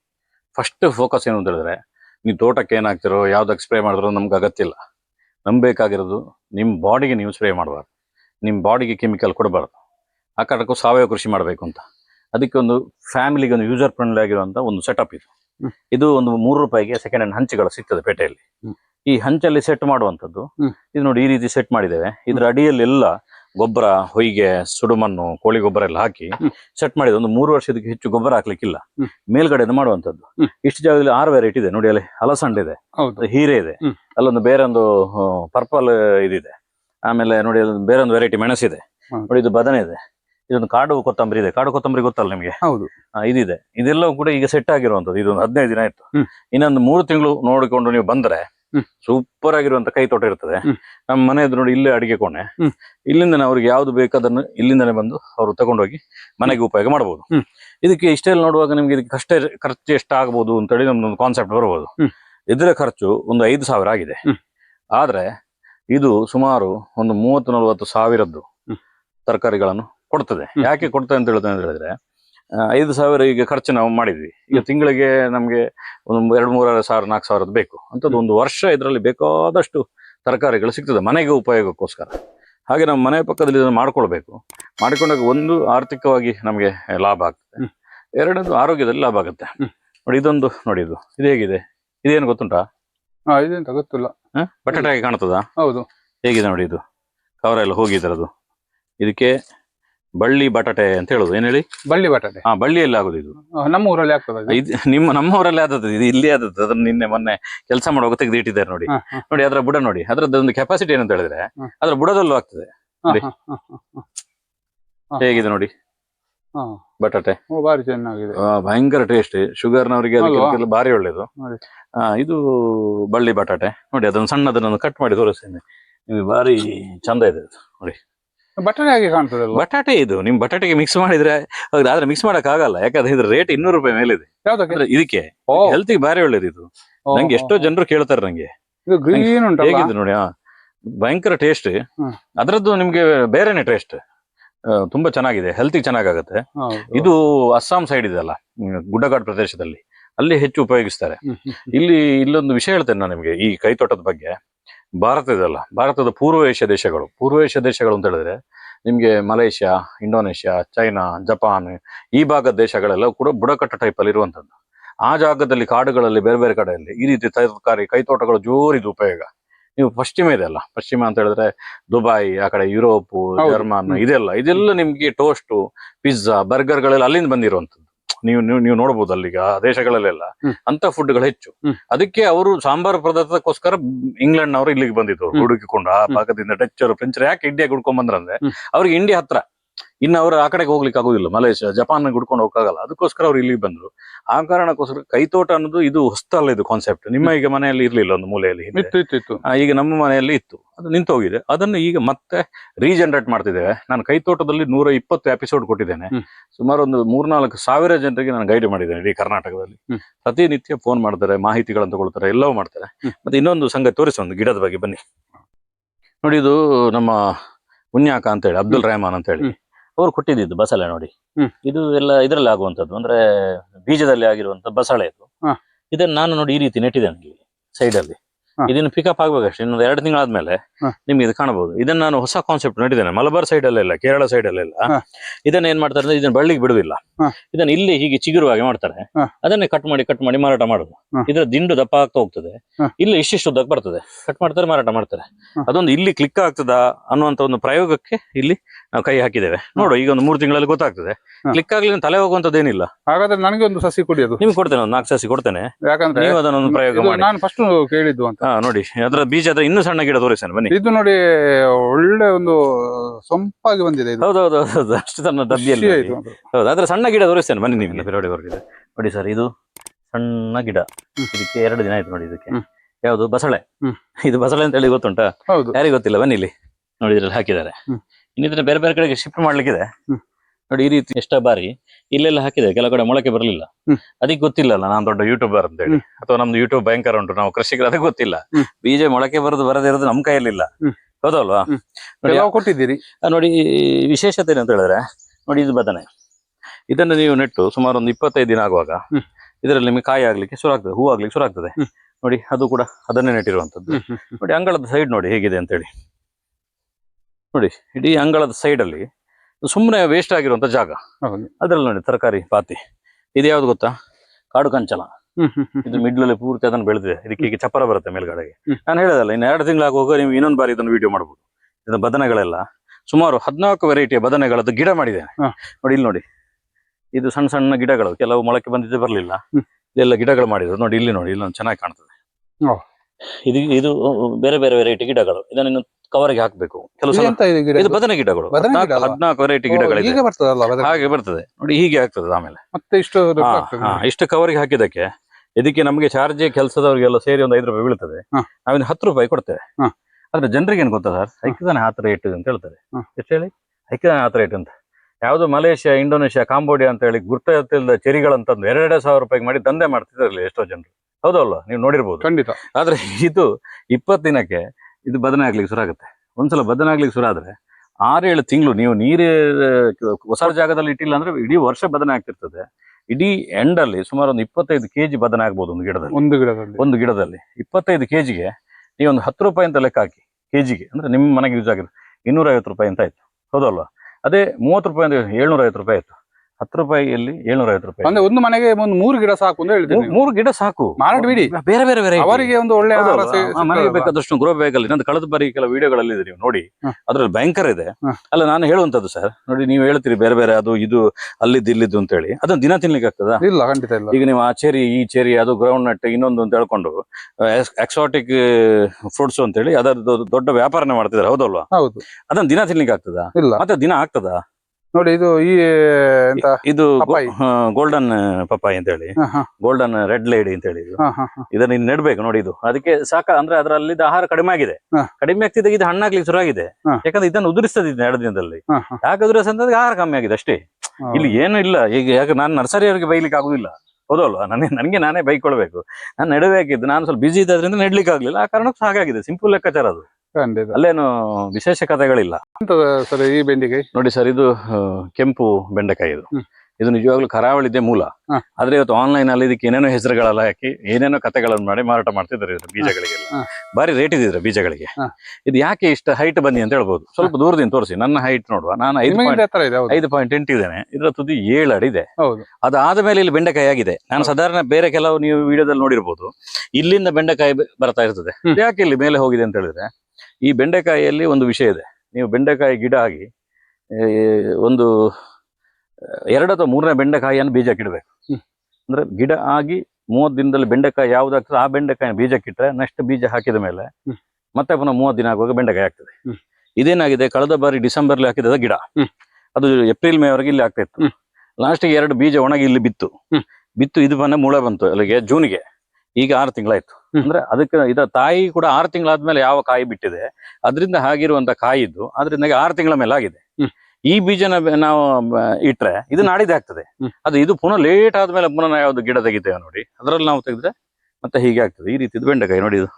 S2: ಫಸ್ಟ್ ಫೋಕಸ್ ಏನು ಅಂತ ಹೇಳಿದ್ರೆ ನೀವು ತೋಟಕ್ಕೆ ಏನಾಗ್ತಿರೋ ಯಾವ್ದಕ್ಕೆ ಸ್ಪ್ರೇ ಮಾಡಿದ್ರು ನಮ್ಗೆ ಅಗತ್ಯ ಇಲ್ಲ. ನಮ್ಗೆ ಬೇಕಾಗಿರೋದು ನಿಮ್ಮ ಬಾಡಿಗೆ ನೀವು ಸ್ಪ್ರೇ ಮಾಡಬಾರ್ದು. ನಿಮ್ಮ ಬಾಡಿಗೆ ಕೆಮಿಕಲ್ ಕೊಡಬಾರ್ದು. ಆ ಕಾರಣಕ್ಕೂ ಸಾವಯವ ಕೃಷಿ ಮಾಡಬೇಕು ಅಂತ. ಅದಕ್ಕೆ ಒಂದು ಫ್ಯಾಮಿಲಿಗೆ ಒಂದು ಯೂಸರ್ ಫ್ರೆಂಡ್ಲಿ ಆಗಿರುವಂಥ ಒಂದು ಸೆಟಪ್ ಇದು. ಇದು ಒಂದು ಮೂರು ರೂಪಾಯಿಗೆ ಸೆಕೆಂಡ್ ಹ್ಯಾಂಡ್ ಹಂಚುಗಳು ಸಿಗ್ತದೆ ಪೇಟೆಯಲ್ಲಿ. ಈ ಹಂಚಲ್ಲಿ ಸೆಟ್ ಮಾಡುವಂಥದ್ದು. ಇದು ನೋಡಿ ಈ ರೀತಿ ಸೆಟ್ ಮಾಡಿದ್ದೇವೆ. ಇದರ ಅಡಿಯಲ್ಲೆಲ್ಲ ಗೊಬ್ಬರ ಹೊಯ್ಗೆ ಸುಡುಮಣ್ಣು ಕೋಳಿ ಗೊಬ್ಬರ ಎಲ್ಲ ಹಾಕಿ ಸೆಟ್ ಮಾಡಿದ ಒಂದು ಮೂರು ವರ್ಷದಕ್ಕೆ ಹೆಚ್ಚು ಗೊಬ್ಬರ ಹಾಕ್ಲಿಕ್ಕಿಲ್ಲ. ಮೇಲ್ಗಡೆ ಮಾಡುವಂಥದ್ದು.
S1: ಹ್ಮ್.
S2: ಇಷ್ಟು ಜಾಗದಲ್ಲಿ ಆರು ವೆರೈಟಿ ಇದೆ. ನೋಡಿ ಅಲ್ಲಿ ಹಲಸಂಡೆ ಇದೆ ಹೀರೆ ಇದೆ. ಅಲ್ಲೊಂದು ಬೇರೆ ಒಂದು ಪರ್ಪಲ್ ಇದಿದೆ. ಆಮೇಲೆ ನೋಡಿ ಅಲ್ಲೊಂದು ಬೇರೆ ಒಂದು ವೆರೈಟಿ ಮೆಣಸಿದೆ. ನೋಡಿ ಇದು ಬದನೆ ಇದೆ. ಇದೊಂದು ಕಾಡು ಕೊತ್ತಂಬರಿ ಇದೆ. ಕಾಡು ಕೊತ್ತಂಬರಿ ಗೊತ್ತಲ್ಲ ನಿಮಗೆ?
S1: ಹೌದು.
S2: ಇದಿದೆ. ಇದೆಲ್ಲವೂ ಕೂಡ ಈಗ ಸೆಟ್ ಆಗಿರುವಂತದ್ದು ಇದೊಂದು ಹದಿನೈದು ದಿನ ಆಯ್ತು. ಇನ್ನೊಂದು ಮೂರು ತಿಂಗಳು ನೋಡಿಕೊಂಡು ನೀವು ಬಂದ್ರೆ. ಸೂಪರ್ ಆಗಿರುವಂತ ಕೈ ತೋಟ ಇರ್ತದೆ ನಮ್ಮ ಮನೆ ಎದ್ರು ನೋಡಿ ಇಲ್ಲೇ ಅಡಿಗೆ ಕೋಣೆ. ಇಲ್ಲಿಂದನೇ ಅವ್ರಿಗೆ ಯಾವ್ದು ಬೇಕಾದನ್ನು ಇಲ್ಲಿಂದನೇ ಬಂದು ಅವರು ತಗೊಂಡೋಗಿ ಮನೆಗೆ ಉಪಯೋಗ ಮಾಡಬಹುದು. ಇದಕ್ಕೆ ಇಷ್ಟೆಲ್ಲ ನೋಡುವಾಗ ನಿಮ್ಗೆ ಇದಕ್ಕೆ ಕಷ್ಟ ಖರ್ಚು ಎಷ್ಟಾಗಬಹುದು ಅಂತೇಳಿ ನಮ್ದೊಂದು ಕಾನ್ಸೆಪ್ಟ್
S1: ಬರಬಹುದು.
S2: ಇದರ ಖರ್ಚು ಒಂದು ಐದು ಸಾವಿರ ಆಗಿದೆ. ಆದ್ರೆ ಇದು ಸುಮಾರು ಒಂದು ಮೂವತ್ತು ನಲವತ್ತು ಸಾವಿರದ್ದು. ತರಕಾರಿಗಳನ್ನು ಕೊಡ್ತದೆ. ಯಾಕೆ ಕೊಡ್ತದೆ ಅಂತ ಹೇಳಿದ್ರೆ ಐದು ಸಾವಿರ ಈಗ ಖರ್ಚು ನಾವು ಮಾಡಿದ್ವಿ. ಈಗ ತಿಂಗಳಿಗೆ ನಮಗೆ ಒಂದು ಎರಡು ಮೂರು ಸಾವಿರ ನಾಲ್ಕು ಸಾವಿರದ್ದು ಬೇಕು. ಅಂಥದ್ದು ಒಂದು ವರ್ಷ ಇದರಲ್ಲಿ ಬೇಕಾದಷ್ಟು ತರಕಾರಿಗಳು ಸಿಗ್ತದೆ ಮನೆಗೆ ಉಪಯೋಗಕ್ಕೋಸ್ಕರ. ಹಾಗೆ ನಮ್ಮ ಮನೆ ಪಕ್ಕದಲ್ಲಿ ಇದನ್ನು ಮಾಡ್ಕೊಳ್ಬೇಕು. ಮಾಡಿಕೊಂಡಾಗ ಒಂದು ಆರ್ಥಿಕವಾಗಿ ನಮಗೆ ಲಾಭ ಆಗ್ತದೆ. ಎರಡನೇದು ಆರೋಗ್ಯದಲ್ಲಿ ಲಾಭ ಆಗುತ್ತೆ. ನೋಡಿ ಇದೊಂದು ನೋಡಿ ಇದು. ಇದು ಹೇಗಿದೆ? ಇದೇನು ಗೊತ್ತುಂಟಾ?
S1: ಇದೇನು ಗೊತ್ತಿಲ್ಲ?
S2: ಬಟಾಟೆ ಹಾಗೆ ಕಾಣ್ತದಾ?
S1: ಹೌದು.
S2: ಹೇಗಿದೆ ನೋಡಿ ಇದು? ಕವರ ಎಲ್ಲ ಹೋಗಿದ್ರದು. ಇದಕ್ಕೆ ಬಳ್ಳಿ ಬಟಾಟೆ ಅಂತ ಹೇಳುದು. ಏನ್ ಹೇಳಿ?
S1: ಬಳ್ಳಿ ಬಟಾಟೆ.
S2: ಹಾ ಬಳ್ಳಿಯಲ್ಲಿ ಆಗುದು ಇದು.
S1: ನಮ್ಮ ಊರಲ್ಲಿ ಆಗ್ತದೆ.
S2: ಇದು? ನಿಮ್ಮ ನಮ್ಮವರಲ್ಲಿ ಆದದ್ದು ಇದು ಇಲ್ಲಿ ಆದದ್ದು. ಅದನ್ನ ನಿನ್ನೆ ಮೊನ್ನೆ ಕೆಲಸ ಮಾಡುವಾಗ ತೆಗೆದು ಇಟ್ಟಿದ್ದಾರೆ ನೋಡಿ. ನೋಡಿ ಅದರ ಬುಡ ನೋಡಿ. ಅದರದ್ದು ಒಂದು ಕೆಪಾಸಿಟಿ ಏನಂತ ಹೇಳಿದ್ರೆ ಅದ್ರ ಬುಡದಲ್ಲೂ ಆಗ್ತದೆ. ನೋಡಿ. ಹೇಗಿದೆ ನೋಡಿ. ಬಟಾಟೆ.
S1: ಬಾರಿ ಚೆನ್ನಾಗಿದೆ.
S2: ಭಯಂಕರ ಟೇಸ್ಟ್ ಶುಗರ್ನವರಿಗೆ
S1: ನವರಿಗೆ
S2: ಅದಕ್ಕೆಲ್ಲ ಭಾರಿ ಒಳ್ಳೇದು.
S1: ನೋಡಿ.
S2: ಇದು ಬಳ್ಳಿ ಬಟಾಟೆ. ನೋಡಿ ಅದನ್ನು ಸಣ್ಣದನ್ನು ಕಟ್ ಮಾಡಿ ತೋರಿಸ್ತೇನೆ. ನಿಮಗೆ ಭಾರಿ ಚಂದ ಇದೆ ಅದು.
S1: ಬಟಾಟೆ ಹಾಗೆ
S2: ಬಟಾಟೆ ಇದು ನಿಮ್ ಬಟಾಟೆಗೆ ಮಿಕ್ಸ್ ಮಾಡಿದ್ರೆ ಆದ್ರೆ ಮಿಕ್ಸ್ ಮಾಡಕ್ ಆಗಲ್ಲ ಯಾಕಂದ್ರೆ ಇದ್ರ ರೇಟ್ ಇನ್ನೂರು ರೂಪಾಯಿ ಮೇಲಿದೆ.
S1: ಯಾವ್ದಕ್ಕೆ?
S2: ಇದಕ್ಕೆ ಹೆಲ್ತ್ ಬಾರಿ ಒಳ್ಳೇದು ಇದು. ನಂಗೆ ಎಷ್ಟೋ. ಜನರು ಕೇಳ್ತಾರೆ ನಂಗೆ.
S1: ಇದು ಗ್ರೀನ್ ಉಂಟಲ್ಲ?
S2: ಹೇಗಿದೆ ನೋಡಿ ಭಯಂಕರ ಟೇಸ್ಟ್. ಅದರದ್ದು ನಿಮ್ಗೆ ಬೇರೆನೆ ಟೇಸ್ಟ್ ತುಂಬಾ ಚೆನ್ನಾಗಿದೆ ಹೆಲ್ತ್ ಚೆನ್ನಾಗಾಗತ್ತೆ. ಇದು ಅಸ್ಸಾಂ ಸೈಡ್ ಇದೆ ಅಲ್ಲ ಗುಡ್ಡಗಾಡು ಪ್ರದೇಶದಲ್ಲಿ. ಅಲ್ಲಿ ಹೆಚ್ಚು ಉಪಯೋಗಿಸ್ತಾರೆ. ಇಲ್ಲಿ ಇಲ್ಲೊಂದು ವಿಷಯ ಹೇಳ್ತೇನೆ ನಾನು ನಿಮಗೆ ಈ ಕೈತೋಟದ ಬಗ್ಗೆ. ಭಾರತ ಇದೆಲ್ಲ. ಭಾರತದ ಪೂರ್ವ ಏಷ್ಯಾ ದೇಶಗಳು. ಪೂರ್ವ ಏಷ್ಯಾ ದೇಶಗಳು ಅಂತ ಹೇಳಿದ್ರೆ ನಿಮ್ಗೆ ಮಲೇಷ್ಯಾ ಇಂಡೋನೇಷ್ಯಾ ಚೈನಾ ಜಪಾನ್ ಈ ಭಾಗದ ದೇಶಗಳೆಲ್ಲ ಕೂಡ ಬುಡಕಟ್ಟು ಟೈಪ್ ಅಲ್ಲಿ ಇರುವಂತದ್ದು. ಆ ಜಾಗದಲ್ಲಿ ಕಾಡುಗಳಲ್ಲಿ ಬೇರೆ ಬೇರೆ ಕಡೆಯಲ್ಲಿ ಈ ರೀತಿ ತರಕಾರಿ ಕೈತೋಟಗಳು ಜೋರಿದು ಉಪಯೋಗ. ನೀವು ಪಶ್ಚಿಮ ಇದೆಲ್ಲ ಪಶ್ಚಿಮ ಅಂತ ಹೇಳಿದ್ರೆ ದುಬೈ ಆ ಕಡೆ ಯುರೋಪ್ ಜರ್ಮನ್. ಇದೆಲ್ಲ ಇದೆಲ್ಲ ನಿಮ್ಗೆ ಟೋಸ್ಟ್ ಪಿಜ್ಜಾ ಬರ್ಗರ್ಗಳೆಲ್ಲ ಅಲ್ಲಿಂದ ಬಂದಿರುವಂತದ್ದು. ನೀವು ನೀವು ನೀವು ನೋಡಬಹುದು ಅಲ್ಲಿಗ ದೇಶಗಳಲ್ಲೆಲ್ಲ. ಅಂತ ಫುಡ್ಗಳು ಹೆಚ್ಚು ಅದಕ್ಕೆ ಅವರು ಸಾಂಬಾರ್ ಪದಾರ್ಥಕ್ಕೋಸ್ಕರ ಇಂಗ್ಲೆಂಡ್ ನವರು ಇಲ್ಲಿಗೆ ಬಂದಿದ್ರು
S1: ಹ್ಮ್.
S2: ಹುಡುಕಿಕೊಂಡು ಆ. ಭಾಗದಿಂದ ಡಚ್ಚರು ಫ್ರೆಂಚರು ಯಾಕೆ ಇಂಡಿಯಾಗೆ ಹುಡ್ಕೊಂಡ್ ಬಂದ್ರಂದ್ರೆ
S1: ಅಂದ್ರೆ
S2: ಅವ್ರಿಗೆ ಇಂಡಿಯಾ ಹತ್ರ ಇನ್ನು ಅವರು ಆ ಕಡೆಗೆ ಹೋಗ್ಲಿಕ್ಕೆ ಆಗೋದಿಲ್ಲ. ಮಲೇಷ್ಯಾ ಜಪಾನ್ ಹುಡ್ಕೊಂಡು ಹೋಗಕ್ಕಾಗಲ್ಲ. ಅದಕ್ಕೋಸ್ಕರ ಅವ್ರು ಇಲ್ಲಿಗೆ ಬಂದ್ರು. ಆ ಕಾರಣಕ್ಕೋಸ್ಕರ ಕೈತೋಟ ಅನ್ನೋದು ಇದು ಹೊಸ್ತಲ್ಲ ಇದು ಕಾನ್ಸೆಪ್ಟ್ ನಿಮ್ಮ ಈಗ ಮನೆಯಲ್ಲಿ ಇರ್ಲಿಲ್ಲ ಒಂದು ಮೂಲೆಯಲ್ಲಿ ಈಗ ನಮ್ಮ ಮನೆಯಲ್ಲಿ ಇತ್ತು. ಅದು ನಿಂತು ಹೋಗಿದೆ ಅದನ್ನು ಈಗ ಮತ್ತೆ ರೀಜನರೇಟ್ ಮಾಡ್ತಿದ್ದೇವೆ. ನಾನು ಕೈತೋಟದಲ್ಲಿ ನೂರ ಇಪ್ಪತ್ತು ಎಪಿಸೋಡ್ ಕೊಟ್ಟಿದ್ದೇನೆ. ಸುಮಾರು ಒಂದು ಮೂರ್ನಾಲ್ಕು ಸಾವಿರ ಜನರಿಗೆ ನಾನು ಗೈಡ್ ಮಾಡಿದ್ದೇನೆ ಇಡೀ ಕರ್ನಾಟಕದಲ್ಲಿ. ಪ್ರತಿನಿತ್ಯ ಫೋನ್ ಮಾಡ್ತಾರೆ ಮಾಹಿತಿಗಳನ್ನು ತಗೊಳ್ತಾರೆ ಎಲ್ಲವೂ ಮಾಡ್ತಾರೆ. ಮತ್ತೆ ಇನ್ನೊಂದು ಸಂಗತಿ ತೋರಿಸಿ ಒಂದು ಗಿಡದ ಬಗ್ಗೆ ಬನ್ನಿ. ನೋಡಿ ಇದು ನಮ್ಮ ಉನ್ಯಾಕ ಅಂತ ಹೇಳಿ ಅಬ್ದುಲ್ ರೆಹಮಾನ್ ಅಂತ ಹೇಳಿ. ಅವ್ರು ಕೊಟ್ಟಿದ್ದು ಬಸಳೆ ನೋಡಿ
S1: ಹ್ಮ್.
S2: ಇದು ಎಲ್ಲ ಇದರಲ್ಲಿ ಆಗುವಂತದ್ದು ಅಂದ್ರೆ ಬೀಜದಲ್ಲಿ ಆಗಿರುವಂತ ಬಸಳೆ ಇದು
S1: ಹಾ.
S2: ಇದನ್ನ ನಾನು ನೋಡಿ ಈ ರೀತಿ ನೆಟ್ಟಿದ್ದೇನೆ ಇಲ್ಲಿ ಸೈಡ್ ಅಲ್ಲಿ
S1: ಹಾ.
S2: ಇದನ್ನು ಪಿಕಪ್ ಆಗ್ಬೇಕಷ್ಟೇ ಇನ್ನೊಂದು ಎರಡು ತಿಂಗಳಾದ್ಮೇಲೆ. ನಿಮ್ಗೆ ಇದು ಕಾಣಬಹುದು. ಇದನ್ನ ನಾನು ಹೊಸ ಕಾನ್ಸೆಪ್ಟ್ ನೋಡಿದ್ದೇನೆ. ಮಲಬಾರ್ ಸೈಡ್ ಅಲ್ಲೆಲ್ಲ ಕೇರಳ ಸೈಡ್ ಅಲ್ಲೆಲ್ಲ. ಇದನ್ನ ಏನ್ ಮಾಡ್ತಾರೆ ಅಂದ್ರೆ ಇದನ್ನ ಬಳ್ಳಿಗೆ ಬಿಡುದಿಲ್ಲ.
S1: ಹಾ.
S2: ಇದನ್ನ ಇಲ್ಲಿ ಹೀಗೆ ಚಿಗುರುವಾಗಿ ಮಾಡ್ತಾರೆ. ಅದನ್ನೇ ಕಟ್ ಮಾಡಿ ಕಟ್ ಮಾಡಿ ಮಾರಾಟ ಮಾಡುದು. ಇದ್ರ ದಿಂಡು ದಪ್ಪ ಆಗ್ತಾ ಹೋಗ್ತದೆ. ಇಲ್ಲಿ ಇಷ್ಟಿಷ್ಟು ಉದ್ದಕ್ಕೆ ಬರ್ತದೆ. ಕಟ್ ಮಾಡ್ತಾರೆ ಮಾರಾಟ ಮಾಡ್ತಾರೆ. ಅದೊಂದು ಇಲ್ಲಿ ಕ್ಲಿಕ್ ಆಗ್ತದ ಅನ್ನುವಂತ ಒಂದು ಪ್ರಯೋಗಕ್ಕೆ ಇಲ್ಲಿ ನಾವು ಕೈ ಹಾಕಿದ್ದೇವೆ. ನೋಡು ಈಗ ಒಂದು ಮೂರು ತಿಂಗಳಲ್ಲಿ ಗೊತ್ತಾಗ್ತದೆ. ಕ್ಲಿಕ್ ಆಗ್ಲಿ ತಲೆ ಹೋಗುವಂತದ್ದೇನಿಲ್ಲ
S1: ಹಾಗಾದ್ರೆ ನನಗೆ ಒಂದು ಸಸಿ ಕೊಡಿ ಅದು
S2: ನಿಮ್ಗೆ ಕೊಡ್ತೇನೆ ಒಂದು ನಾಲ್ಕು ಸಸಿ ಕೊಡ್ತೇನೆ.
S1: ಯಾಕಂದ್ರೆ
S2: ನೀವು ಅದನ್ನೊಂದು ಪ್ರಯೋಗ ಮಾಡಿ.
S1: ನಾನು ಫಸ್ಟ್ ಕೇಳಿದ್ದು ಅಂತ.
S2: ನೋಡಿ ಅದರ ಬೀಜ ಬೀಜದ ಇನ್ನೂ ಸಣ್ಣ ಗಿಡ ತೋರಿಸ್ತೇನೆ ಬನ್ನಿ.
S1: ಇದು ನೋಡಿ ಒಳ್ಳೆ ಒಂದು ಸೊಂಪಾಗಿ ಬಂದಿದೆ ಇದು.
S2: ಹೌದೌದು ಹೌದು ಅಷ್ಟು ಸಣ್ಣ ಡಬ್ಬಿಯಲ್ಲಿ
S1: ಖುಷಿ ಆಯ್ತು ಅದು.
S2: ಹೌದು ಅದ್ರ ಸಣ್ಣ ಗಿಡ ತೋರಿಸ್ತೇನೆ. ಬನ್ನಿ ನಿಮ್ಗೆ ನೋಡಿ ಹೊರಗಿದೆ ನೋಡಿ ಸರ್ ಇದು ಸಣ್ಣ ಗಿಡ.
S1: ಹ್ಮ್.
S2: ಇದಕ್ಕೆ ಎರಡು ದಿನ ಆಯ್ತು ನೋಡಿ ಇದಕ್ಕೆ.
S1: ಹ್ಮ್.
S2: ಯಾವುದು? ಬಸಳೆ.
S1: ಹ್ಮ್.
S2: ಇದು ಬಸಳೆ ಅಂತ ಹೇಳಿ ಗೊತ್ತುಂಟಾ?
S1: ಹೌದು.
S2: ಯಾರಿಗೂ ಗೊತ್ತಿಲ್ಲ? ಬನ್ನಿ ಇಲ್ಲಿ. ನೋಡಿ ಇದ್ರಲ್ಲಿ ಹಾಕಿದ್ದಾರೆ.
S1: ಹ್ಮ್.
S2: ಇನ್ನು ಇದನ್ನ ಬೇರೆ ಬೇರೆ ಕಡೆಗೆ ಶಿಫ್ಟ್ ಮಾಡ್ಲಿಕ್ಕಿದೆ.
S1: ಹ್ಮ್.
S2: ನೋಡಿ ಈ ರೀತಿ ಎಷ್ಟೋ ಬಾರಿ ಇಲ್ಲೆಲ್ಲ ಹಾಕಿದೆ ಕೆಲವು ಕಡೆ ಮೊಳಕೆ ಬರಲಿಲ್ಲ. ಅದಕ್ಕೆ ಗೊತ್ತಿಲ್ಲಲ್ಲ ನಾನು ದೊಡ್ಡ ಯೂಟ್ಯೂಬರ್ ಅಂತ ಹೇಳಿ. ಅಥವಾ ನಮ್ದು ಯೂಟ್ಯೂಬ್ ಭಯಂಕರ ಉಂಟು ನಾವು ಕೃಷಿಗೆ ಅದಕ್ಕೆ ಗೊತ್ತಿಲ್ಲ. ಬೀಜ ಮೊಳಕೆ ಬರೋದು ಬರದೇ ಇರೋದು ನಮ್ಮ ಕೈಯಲ್ಲಿಲ್ಲ. ಹೌದಲ್ವಾ?
S1: ಕೊಟ್ಟಿದ್ದೀರಿ.
S2: ನೋಡಿ ವಿಶೇಷತೆ ಏನಂತ ಅಂತ ಹೇಳಿದ್ರೆ ನೋಡಿ ಇದು ಬದನೆ. ಇದನ್ನು ನೀವು ನೆಟ್ಟು ಸುಮಾರು ಒಂದು ಇಪ್ಪತ್ತೈದು ದಿನ ಆಗುವಾಗ. ಇದರಲ್ಲಿ ನಿಮಗೆ ಕಾಯಿ ಆಗ್ಲಿಕ್ಕೆ ಶುರು ಆಗ್ತದೆ ಹೂ ಆಗ್ಲಿಕ್ಕೆ ಶುರು ಆಗ್ತದೆ. ನೋಡಿ ಅದು ಕೂಡ ಅದನ್ನೇ ನೆಟ್ಟಿರುವಂತದ್ದು. ನೋಡಿ ಅಂಗಳದ ಸೈಡ್ ನೋಡಿ ಹೇಗಿದೆ ಅಂತ ಹೇಳಿ ನೋಡಿ ಇಡೀ ಅಂಗಳದ ಸೈಡ್ ಅಲ್ಲಿ ಸುಮ್ಮನೆ ವೇಸ್ಟ್ ಆಗಿರುವಂತ ಜಾಗ. ಅದ್ರಲ್ಲಿ ನೋಡಿ ತರಕಾರಿ ಪಾತಿ ಇದು ಯಾವ್ದು ಗೊತ್ತಾ? ಕಾಡು ಕಂಚಲ. ಇದು ಮಿಡ್ಲಲ್ಲಿ ಪೂರ್ತಿ ಅದನ್ನು ಬೆಳೆದಿದೆ. ಇದಕ್ಕೆ ಈಗ ಚಪ್ಪರ ಬರುತ್ತೆ ಮೇಲ್ಗಡೆಗೆ. ನಾನು ಹೇಳೋದಲ್ಲ ಇನ್ನು ಎರಡು ತಿಂಗಳಾಗುವಾಗ ನೀವು ಇನ್ನೊಂದು ಬಾರಿ ಇದನ್ನು ವಿಡಿಯೋ ಮಾಡಬಹುದು ಇದು ಬದನೆಗಳೆಲ್ಲ. ಸುಮಾರು ಹದಿನಾಲ್ಕು ವೆರೈಟಿಯ ಬದನೆಗಳದ್ದು ಗಿಡ
S1: ಮಾಡಿದೆ
S2: ನೋಡಿ ಇಲ್ಲಿ ನೋಡಿ. ಇದು ಸಣ್ಣ ಸಣ್ಣ ಗಿಡಗಳು. ಕೆಲವು ಮೊಳಕೆ ಬಂದಿದ್ದೆ ಬರಲಿಲ್ಲ.
S1: ಇಲ್ಲೆಲ್ಲ
S2: ಇದೆಲ್ಲ ಗಿಡಗಳು ಮಾಡಿದ್ರು. ನೋಡಿ ಇಲ್ಲಿ ನೋಡಿ ಇಲ್ಲೊಂದು ಚೆನ್ನಾಗಿ ಕಾಣ್ತದೆ. ಇದು ಇದು ಬೇರೆ ಬೇರೆ ವೆರೈಟಿ ಗಿಡಗಳು. ಇದನ್ನು ಇನ್ನು ಕವರ್ಗೆ ಹಾಕ್ಬೇಕು. ಕೆಲಸ ಸಲ
S1: ಎಂತ ಇದು ಗಿಡ?
S2: ಇದು ಬದನೆ ಗಿಡಗಳು.
S1: ಬದನೆ ಗಿಡ
S2: ಹದ್ನಾಲ್ಕು-? ವೆರೈಟಿ
S1: ಓ,
S2: ಗಿಡಗಳಿದೆ.
S1: ಈಗ ಬರ್ತದಲ್ಲ ಬದನೆ.
S2: ಹಾಗೆ ಬರ್ತದೆ. ನೋಡಿ ಹೀಗೆ ಆಗ್ತದೆ ಆಮೇಲೆ.
S1: ಮತ್ತೆ ಇಷ್ಟು ದೊಡ್ಡ
S2: ಹಾ,
S1: ಆಗ್ತದೆ.
S2: ಹಾ, ಇಷ್ಟು ಕವರ್ಗೆ ಹಾಕಿದಕ್ಕೆ ಇದಕ್ಕೆ ನಮಗೆ ಚಾರ್ಜ್ ಕೆಲಸದವರಿಗೆಲ್ಲ ಸೇರಿ ಒಂದು ಐದು ರೂಪಾಯಿ ಬೀಳ್ತದೆ.
S1: ಹಾ.
S2: ನಾವಿನ್ನು ಹತ್ತು ರೂಪಾಯಿ ಕೊಡ್ತೇವೆ.
S1: ಹಾ.
S2: ಆದ್ರೆ ಜನರಿಗೆ ಏನು ಗೊತ್ತಾ ಸರ್? ಐಕ್ಯದಾನೆ ಹತ್ತು ರೇಟ್ ಅಂತ ಹೇಳ್ತಾರೆ.
S1: ಹಾ.
S2: ಎಷ್ಟು ಹೇಳಿ? ಐಕ್ಯದಾನೆ ಹತ್ತು ರೇಟ್ ಅಂತ. ಯಾವುದು ಮಲೇಷ್ಯಾ ಇಂಡೋನೇಷ್ಯಾ ಕಾಂಬೋಡಿಯಾ ಅಂತ ಹೇಳಿ ಗುರ್ತಿಲ್ಲದ ಚೆರಿಗಳಂತಂದು ಎರಡೆರಡು ಸಾವಿರ ರೂಪಾಯಿಗೆ ಮಾಡಿ ದಂಧೆ ಮಾಡ್ತಿದ್ರಲ್ಲಿ ಎಷ್ಟೋ ಜನರು. ಹೌದಲ್ವಾ ನೀವು ನೋಡಿರ್ಬೋದು.
S1: ಖಂಡಿತ.
S2: ಆದ್ರೆ ಇದು ಇಪ್ಪತ್ತು ದಿನಕ್ಕೆ ಇದು ಬದನೆ ಆಗ್ಲಿಕ್ಕೆ ಶುರು ಆಗುತ್ತೆ. ಒಂದ್ಸಲ ಬದನೆ ಆಗ್ಲಿಕ್ಕೆ ಶುರು ಆದ್ರೆ ಆರೇಳು ತಿಂಗಳು ನೀವು ನೀರು ಹೊಸ ಜಾಗದಲ್ಲಿ ಇಟ್ಟಿಲ್ಲ ಅಂದ್ರೆ ಇಡೀ ವರ್ಷ ಬದನೆ ಆಗ್ತಿರ್ತದೆ. ಇಡೀ ಎಂಡ್ ಅಲ್ಲಿ ಸುಮಾರು ಒಂದು ಇಪ್ಪತ್ತೈದು ಕೆಜಿ ಬದನೆ ಆಗ್ಬೋದು ಒಂದು ಗಿಡದಲ್ಲಿ.
S1: ಒಂದು ಗಿಡದಲ್ಲಿ.
S2: ಒಂದು ಗಿಡದಲ್ಲಿ. ಇಪ್ಪತ್ತೈದು ಕೆಜಿಗೆ ನೀವು ಒಂದು ಹತ್ತು ರೂಪಾಯಿ ಅಂತ ಲೆಕ್ಕ ಹಾಕಿ ಕೆಜಿಗೆ ಅಂದ್ರೆ ನಿಮ್ಮ ಮನೆಗೆ ಯೂಸ್ ಆಗಿದೆ ಇನ್ನೂರೈವತ್ತು ರೂಪಾಯಿ ಅಂತ ಆಯ್ತು. ಹೌದಲ್ವಾ? ಅದೇ ಮೂವತ್ತು ರೂಪಾಯಿ ಅಂದ್ರೆ ಏಳ್ನೂರ ಐವತ್ತು ರೂಪಾಯಿ ಆಯ್ತು. ಹತ್ತು ರೂಪಾಯಿಯಲ್ಲಿ ಏಳ್ನೂರ ಐವತ್ತು ರೂಪಾಯಿ.
S1: ಅಂದ್ರೆ ಒಂದು ಮನೆಗೆ ಒಂದು ಮೂರು ಗಿಡ ಸಾಕು ಅಂತ
S2: ಹೇಳಿದ್ರು ಮೂರು ಗಿಡ ಸಾಕು.
S1: ಮಾರಾಟ ಬಿಡಿ.
S2: ಬೇರೆ ಬೇರೆ ಬೇರೆ
S1: ಅವರಿಗೆ ಒಂದು ಒಳ್ಳೆ ಆಹಾರ ಸಿ-
S2: ಆ, ಮನೆಗೆ ಬೇಕಾದಷ್ಟು ಗ್ರೋ ಬೇಕಲ್ಲಿ ನಂದು ಕಳೆದ ಬಾರಿ ಕೆಲವು ವಿಡಿಯೋಗಳಲ್ಲಿ ಇದೆ ನೀವು ನೋಡಿ.
S1: ಹ.
S2: ಅದ್ರಲ್ಲಿ ಭಯಂಕರ ಇದೆ.
S1: ಹ.
S2: ಅಲ್ಲ ನಾನು ಹೇಳುವಂತದ್ದು ಸರ್ ನೋಡಿ ನೀವು ಹೇಳ್ತೀರಿ ಬೇರೆ ಬೇರೆ ಅದು ಇದು ಅಲ್ಲಿದ್ದು ಇಲ್ಲಿದ್ದು ಅಂತ ಹೇಳಿ ಅದನ್ನ ದಿನ ತಿನ್ಲಿಕ್ಕೆ ಆಗ್ತದ?
S1: ಇಲ್ಲ ಖಂಡಿತ ಇಲ್ಲ.
S2: ಈಗ ನೀವು ಆ ಚೇರಿ ಈ ಚೇರಿ ಅದು ಗ್ರೌಂಡ್ ನಟ್ ಇನ್ನೊಂದು ಅಂತ ಹೇಳ್ಕೊಂಡು ಎಕ್ಸಾಟಿಕ್ ಫ್ರೂಟ್ಸ್ ಅಂತ ಹೇಳಿ ಅದರ ದೊಡ್ಡ ವ್ಯಾಪಾರನೇ ಮಾಡ್ತಿದ್ದಾರೆ ಹೌದಲ್ವಾ?
S1: ಹೌದು.
S2: ಅದನ್ನ ದಿನ ತಿನ್ಲಿಕ್ಕೆ ಆಗ್ತದ?
S1: ಇಲ್ಲ.
S2: ಮತ್ತೆ ದಿನ ಆಗ್ತದ?
S1: ನೋಡಿ ಇದು ಈ ಎಂತ
S2: ಇದು
S1: ಪಪ್ಪಾಯಿ.
S2: ಗೋಲ್ಡನ್ ಪಪ್ಪಾಯಿ ಅಂತ ಹೇಳಿ
S1: ಹ, ಹ,
S2: ಗೋಲ್ಡನ್ ರೆಡ್ ಲೇಡಿ ಅಂತ ಹೇಳಿ ಇದು.
S1: ಹ, ಹ, ಹ.
S2: ಇದನ್ನ ಇಲ್ಲಿ ನೆಡ್ಬೇಕು ನೋಡಿ ಇದು. ಅದಕ್ಕೆ ಸಾಕ ಅಂದ್ರೆ ಅದರಲ್ಲಿ ಆಹಾರ ಕಡಿಮೆ ಆಗಿದೆ.
S1: ಹ.
S2: ಕಡಿಮೆ ಆಗ್ತಿದ್ದಾಗ ಇದು ಹಣ್ಣಾಗ್ಲಿಕ್ಕೆ ಶುರು ಆಗಿದೆ.
S1: ಹ.
S2: ಯಾಕಂದ್ರೆ ಇದನ್ನು ಉದುರಿಸ್ತದೆ ಇದು ಎರಡು ದಿನದಲ್ಲಿ.
S1: ಹ, ಹ.
S2: ಯಾಕೆ ಉದುರಿಸ್ತಂದ್ರೆ ಆಹಾರ ಕಮ್ಮಿ ಆಗಿದೆ ಅಷ್ಟೇ. ಇಲ್ಲಿ ಏನು ಇಲ್ಲ. ಈಗ ಯಾಕೆ ನಾನು ನರ್ಸರಿಯವರಿಗೆ ಬೈಲಿಕ್ಕೆ ಆಗುದಿಲ್ಲ. ಹೌದಲ್ವಾ? ನನಗೆ ನನಗೆ ನಾನೇ ಬೈಕೊಳ್ಬೇಕು. ನಾನು ನೆಡಬೇಕಿದ್ದು. ನಾನು ಸ್ವಲ್ಪ ಬಿಸಿ ಇದ್ದದ್ರಿಂದ ನೆಡ್ಲಿಕ್ಕೆ ಆಗ್ಲಿಲ್ಲ ಆ ಕಾರಣಕ್ಕೆ ಹಾಗಾಗಿದೆ. ಸಿಂಪಲ್ ಲೆಕ್ಕಾಚಾರ ಅದು.
S1: ಖಂಡಿತ.
S2: ಅಲ್ಲೇನು ವಿಶೇಷ ಕಥೆಗಳಿಲ್ಲ.
S1: ಸರ್ ಈ ಬೆಂಡೆಕಾಯಿ?
S2: ನೋಡಿ ಸರ್ ಇದು ಆ, ಕೆಂಪು ಬೆಂಡೆಕಾಯಿ ಇದು.
S1: ಹ್ಮ್.
S2: ಇದು ನಿಜವಾಗ್ಲೂ ಕರಾವಳಿದೆ ಮೂಲ.
S1: ಹ.
S2: ಆದ್ರೆ ಇವತ್ತು ಆನ್ಲೈನ್ ಅಲ್ಲಿ ಇದಕ್ಕೆ ಏನೇನೋ ಹೆಸರುಗಳೆಲ್ಲ ಹಾಕಿ ಏನೇನೋ ಕಥೆಗಳನ್ನು ಮಾಡಿ ಮಾರಾಟ ಮಾಡ್ತಿದ್ದಾರೆ ಇದ್ರ ಬೀಜಗಳಿಗೆಲ್ಲ.
S1: ಹ.
S2: ಬಾರಿ ರೇಟ್ ಇದ್ರೆ ಬೀಜಗಳಿಗೆ.
S1: ಹ.
S2: ಇದು ಯಾಕೆ ಇಷ್ಟ ಹೈಟ್ ಬನ್ನಿ ಅಂತ ಹೇಳ್ಬೋದು. ಸ್ವಲ್ಪ ದೂರದಿಂದ ತೋರಿಸಿ ನನ್ನ ಹೈಟ್ ನೋಡುವ. ನಾನು ಐದು
S1: ನಿಮಗೆ
S2: ಪಾಯಿಂಟ್
S1: ಹತ್ರ ಇದೆ ಹೌದು.
S2: ಐದು ಪಾಯಿಂಟ್ ಎಂಟು ಇದ್ದೇನೆ. ಇದರ ತುದಿ ಏಳು ಅಡಿ ಇದೆ.
S1: ಹೌದು.
S2: ಅದಾದ ಮೇಲೆ ಇಲ್ಲಿ ಬೆಂಡೆಕಾಯಿ ಆಗಿದೆ. ನಾನು. ಸಾಧಾರಣ ಬೇರೆ ಕೆಲವು ನೀವು ವಿಡಿಯೋದಲ್ಲಿ ನೋಡಿರ್ಬೋದು. ಇಲ್ಲಿಂದ ಬೆಂಡೆಕಾಯಿ ಬ- ಬರ್ತಾ ಇರ್ತದೆ.
S1: ಹ್ಮ್.
S2: ಯಾಕೆ ಇಲ್ಲಿ ಮೇಲೆ ಹೋಗಿದೆ ಅಂತ ಹೇಳಿದ್ರೆ ಈ ಬೆಂಡೆಕಾಯಿಯಲ್ಲಿ ಒಂದು ವಿಷಯ ಇದೆ. ನೀವು ಬೆಂಡೆಕಾಯಿ ಗಿಡ ಆಗಿ ಒಂದು ಎರಡು ಅಥವಾ ಮೂರನೇ ಬೆಂಡೆಕಾಯಿಯನ್ನು ಬೀಜಕ್ಕಿಡ್ಬೇಕು.
S1: ಕಿಡಬೇಕು
S2: ಅಂದ್ರೆ ಗಿಡ ಆಗಿ ಮೂವತ್ತು ದಿನದಲ್ಲಿ ಬೆಂಡೆಕಾಯಿ ಯಾವುದಾಗ್ತದೆ ಆ ಬೆಂಡೆಕಾಯಿ ಬೀಜಕ್ಕಿಟ್ರೆ ನೆಕ್ಸ್ಟ್ ಬೀಜ ಹಾಕಿದ ಮೇಲೆ ಮತ್ತೆ ಪುನಃ ಮೂವತ್ತು ದಿನ ಆಗುವಾಗ ಬೆಂಡೆಕಾಯಿ ಆಗ್ತದೆ. ಇದೇನಾಗಿದೆ ಕಳೆದ ಬಾರಿ ಡಿಸೆಂಬರ್ಲಿ ಹಾಕಿದ ಗಿಡ. ಅದು ಏಪ್ರಿಲ್ ಮೇ ವರೆಗೆ ಇಲ್ಲಿ ಆಗ್ತಾ ಇತ್ತು. ಲಾಸ್ಟಿಗೆ ಎರಡು ಬೀಜ ಒಣಗಿ ಇಲ್ಲಿ ಬಿತ್ತು. ಬಿತ್ತು ಇದು ಮನೆ ಮೂಳೆ ಬಂತು ಅಲ್ಲಿಗೆ ಜೂನ್ಗೆ. ಈಗ ಆರು ತಿಂಗಳಾಯ್ತು. ಅಂದ್ರೆ ಅದಕ್ಕೆ ಇದ ತಾಯಿ ಕೂಡ ಆರು ತಿಂಗಳಾದ್ಮೇಲೆ ಯಾವ ಕಾಯಿ ಬಿಟ್ಟಿದೆ ಅದರಿಂದ ಆಗಿರುವಂತ ಕಾಯಿ ಇದ್ದು ಅದರಿಂದ ಆರು ತಿಂಗಳ ಮೇಲೆ ಆಗಿದೆ. ಈ ಬೀಜನ ನಾವು ಇಟ್ರೆ ಇದು ನಾಡಿದೆ ಆಗ್ತದೆ. ಅದು ಇದು ಪುನಃ ಲೇಟ್ ಆದ್ಮೇಲೆ ಪುನಃ ಯಾವ್ದು ಗಿಡ ತೆಗಿತೇವೆ ನೋಡಿ. ಅದ್ರಲ್ಲಿ ನಾವು ತೆಗೆದ್ರೆ ಮತ್ತೆ ಹೀಗೆ ಆಗ್ತದೆ. ಈ ರೀತಿ ಬೆಂಡೆಕಾಯಿ ನೋಡಿ ಇದು.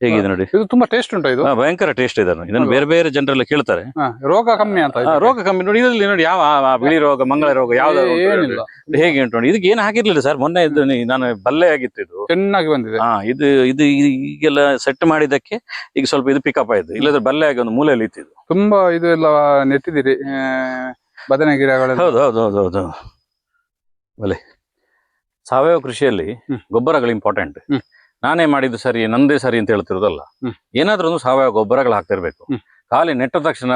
S2: ಹೇಗಿದೆ ನೋಡಿ?
S1: ಇದು ತುಂಬಾ ಟೇಸ್ಟ್ ಉಂಟು ಇದು?
S2: ಹಾ, ಭಯಂಕರ ಟೇಸ್ಟ್ ಇದನ್ನು
S1: ಇದನ್ನು
S2: ಬೇರೆ ಬೇರೆ ಜನರೆಲ್ಲ ಕೇಳ್ತಾರೆ.
S1: ಹ, ರೋಗ ಕಮ್ಮಿ ಅಂತ
S2: ರೋಗ ಕಮ್ಮಿ. ನೋಡಿ ಇದರಲ್ಲಿ ನೋಡಿ ಯಾವ ಆ- ಆ ಬಿಳಿ ರೋಗ ಮಂಗಳ ರೋಗ ಯಾವ್ದು
S1: ಏ- ಏನಿಲ್ಲ.
S2: ಹೇಗೆ ಉಂಟು ನೋಡಿ? ಇದಕ್ಕೆ ಏನು ಹಾಕಿರ್ಲಿಲ್ಲ ಸರ್. ಮೊನ್ನೆ ಇದು ನೀ- ನಾನು ಬಲ್ಲೆ ಆಗಿತ್ತು ಇದು.
S1: ಚೆನ್ನಾಗಿ ಬಂದಿದೆ.
S2: ಹಾ ಇದು ಇದು ಈ- ಈಗೆಲ್ಲ ಸೆಟ್ ಮಾಡಿದ್ದಕ್ಕೆ ಈಗ ಸ್ವಲ್ಪ ಇದು ಪಿಕಪ್ ಆಯ್ತು. ಇಲ್ಲದ್ರೆ ಬಲ್ಲೆ ಆಗಿ ಒಂದು ಮೂಲೆಯಲ್ಲಿ ಇತ್ತಿದ್ದು
S1: ತುಂಬಾ ಇದು ಎಲ್ಲ ನೆತ್ತಿದಿರಿ ಆ, ಬದನೆ ಗಿಡಗಳೆಲ್ಲ.
S2: ಹೌದು ಹೌದು ಹೌದು ಹೌದು. ಬಲೆ ಸಾವಯವ ಕೃಷಿಯಲ್ಲಿ
S1: ಹ್ಮ್.
S2: ಗೊಬ್ಬರಗಳು ಇಂಪಾರ್ಟೆಂಟ್
S1: ಹ್ಮ್.
S2: ನಾನೇ ಮಾಡಿದ್ದು ಸರಿ ನಂದೇ ಸರಿ ಅಂತ ಹೇಳ್ತಿರೋದಲ್ಲ. ಏನಾದ್ರೂ ಒಂದು ಸಾವಯವ ಗೊಬ್ಬರಗಳು ಹಾಕ್ತಿರ್ಬೇಕು. ಖಾಲಿ ನೆಟ್ಟ ತಕ್ಷಣ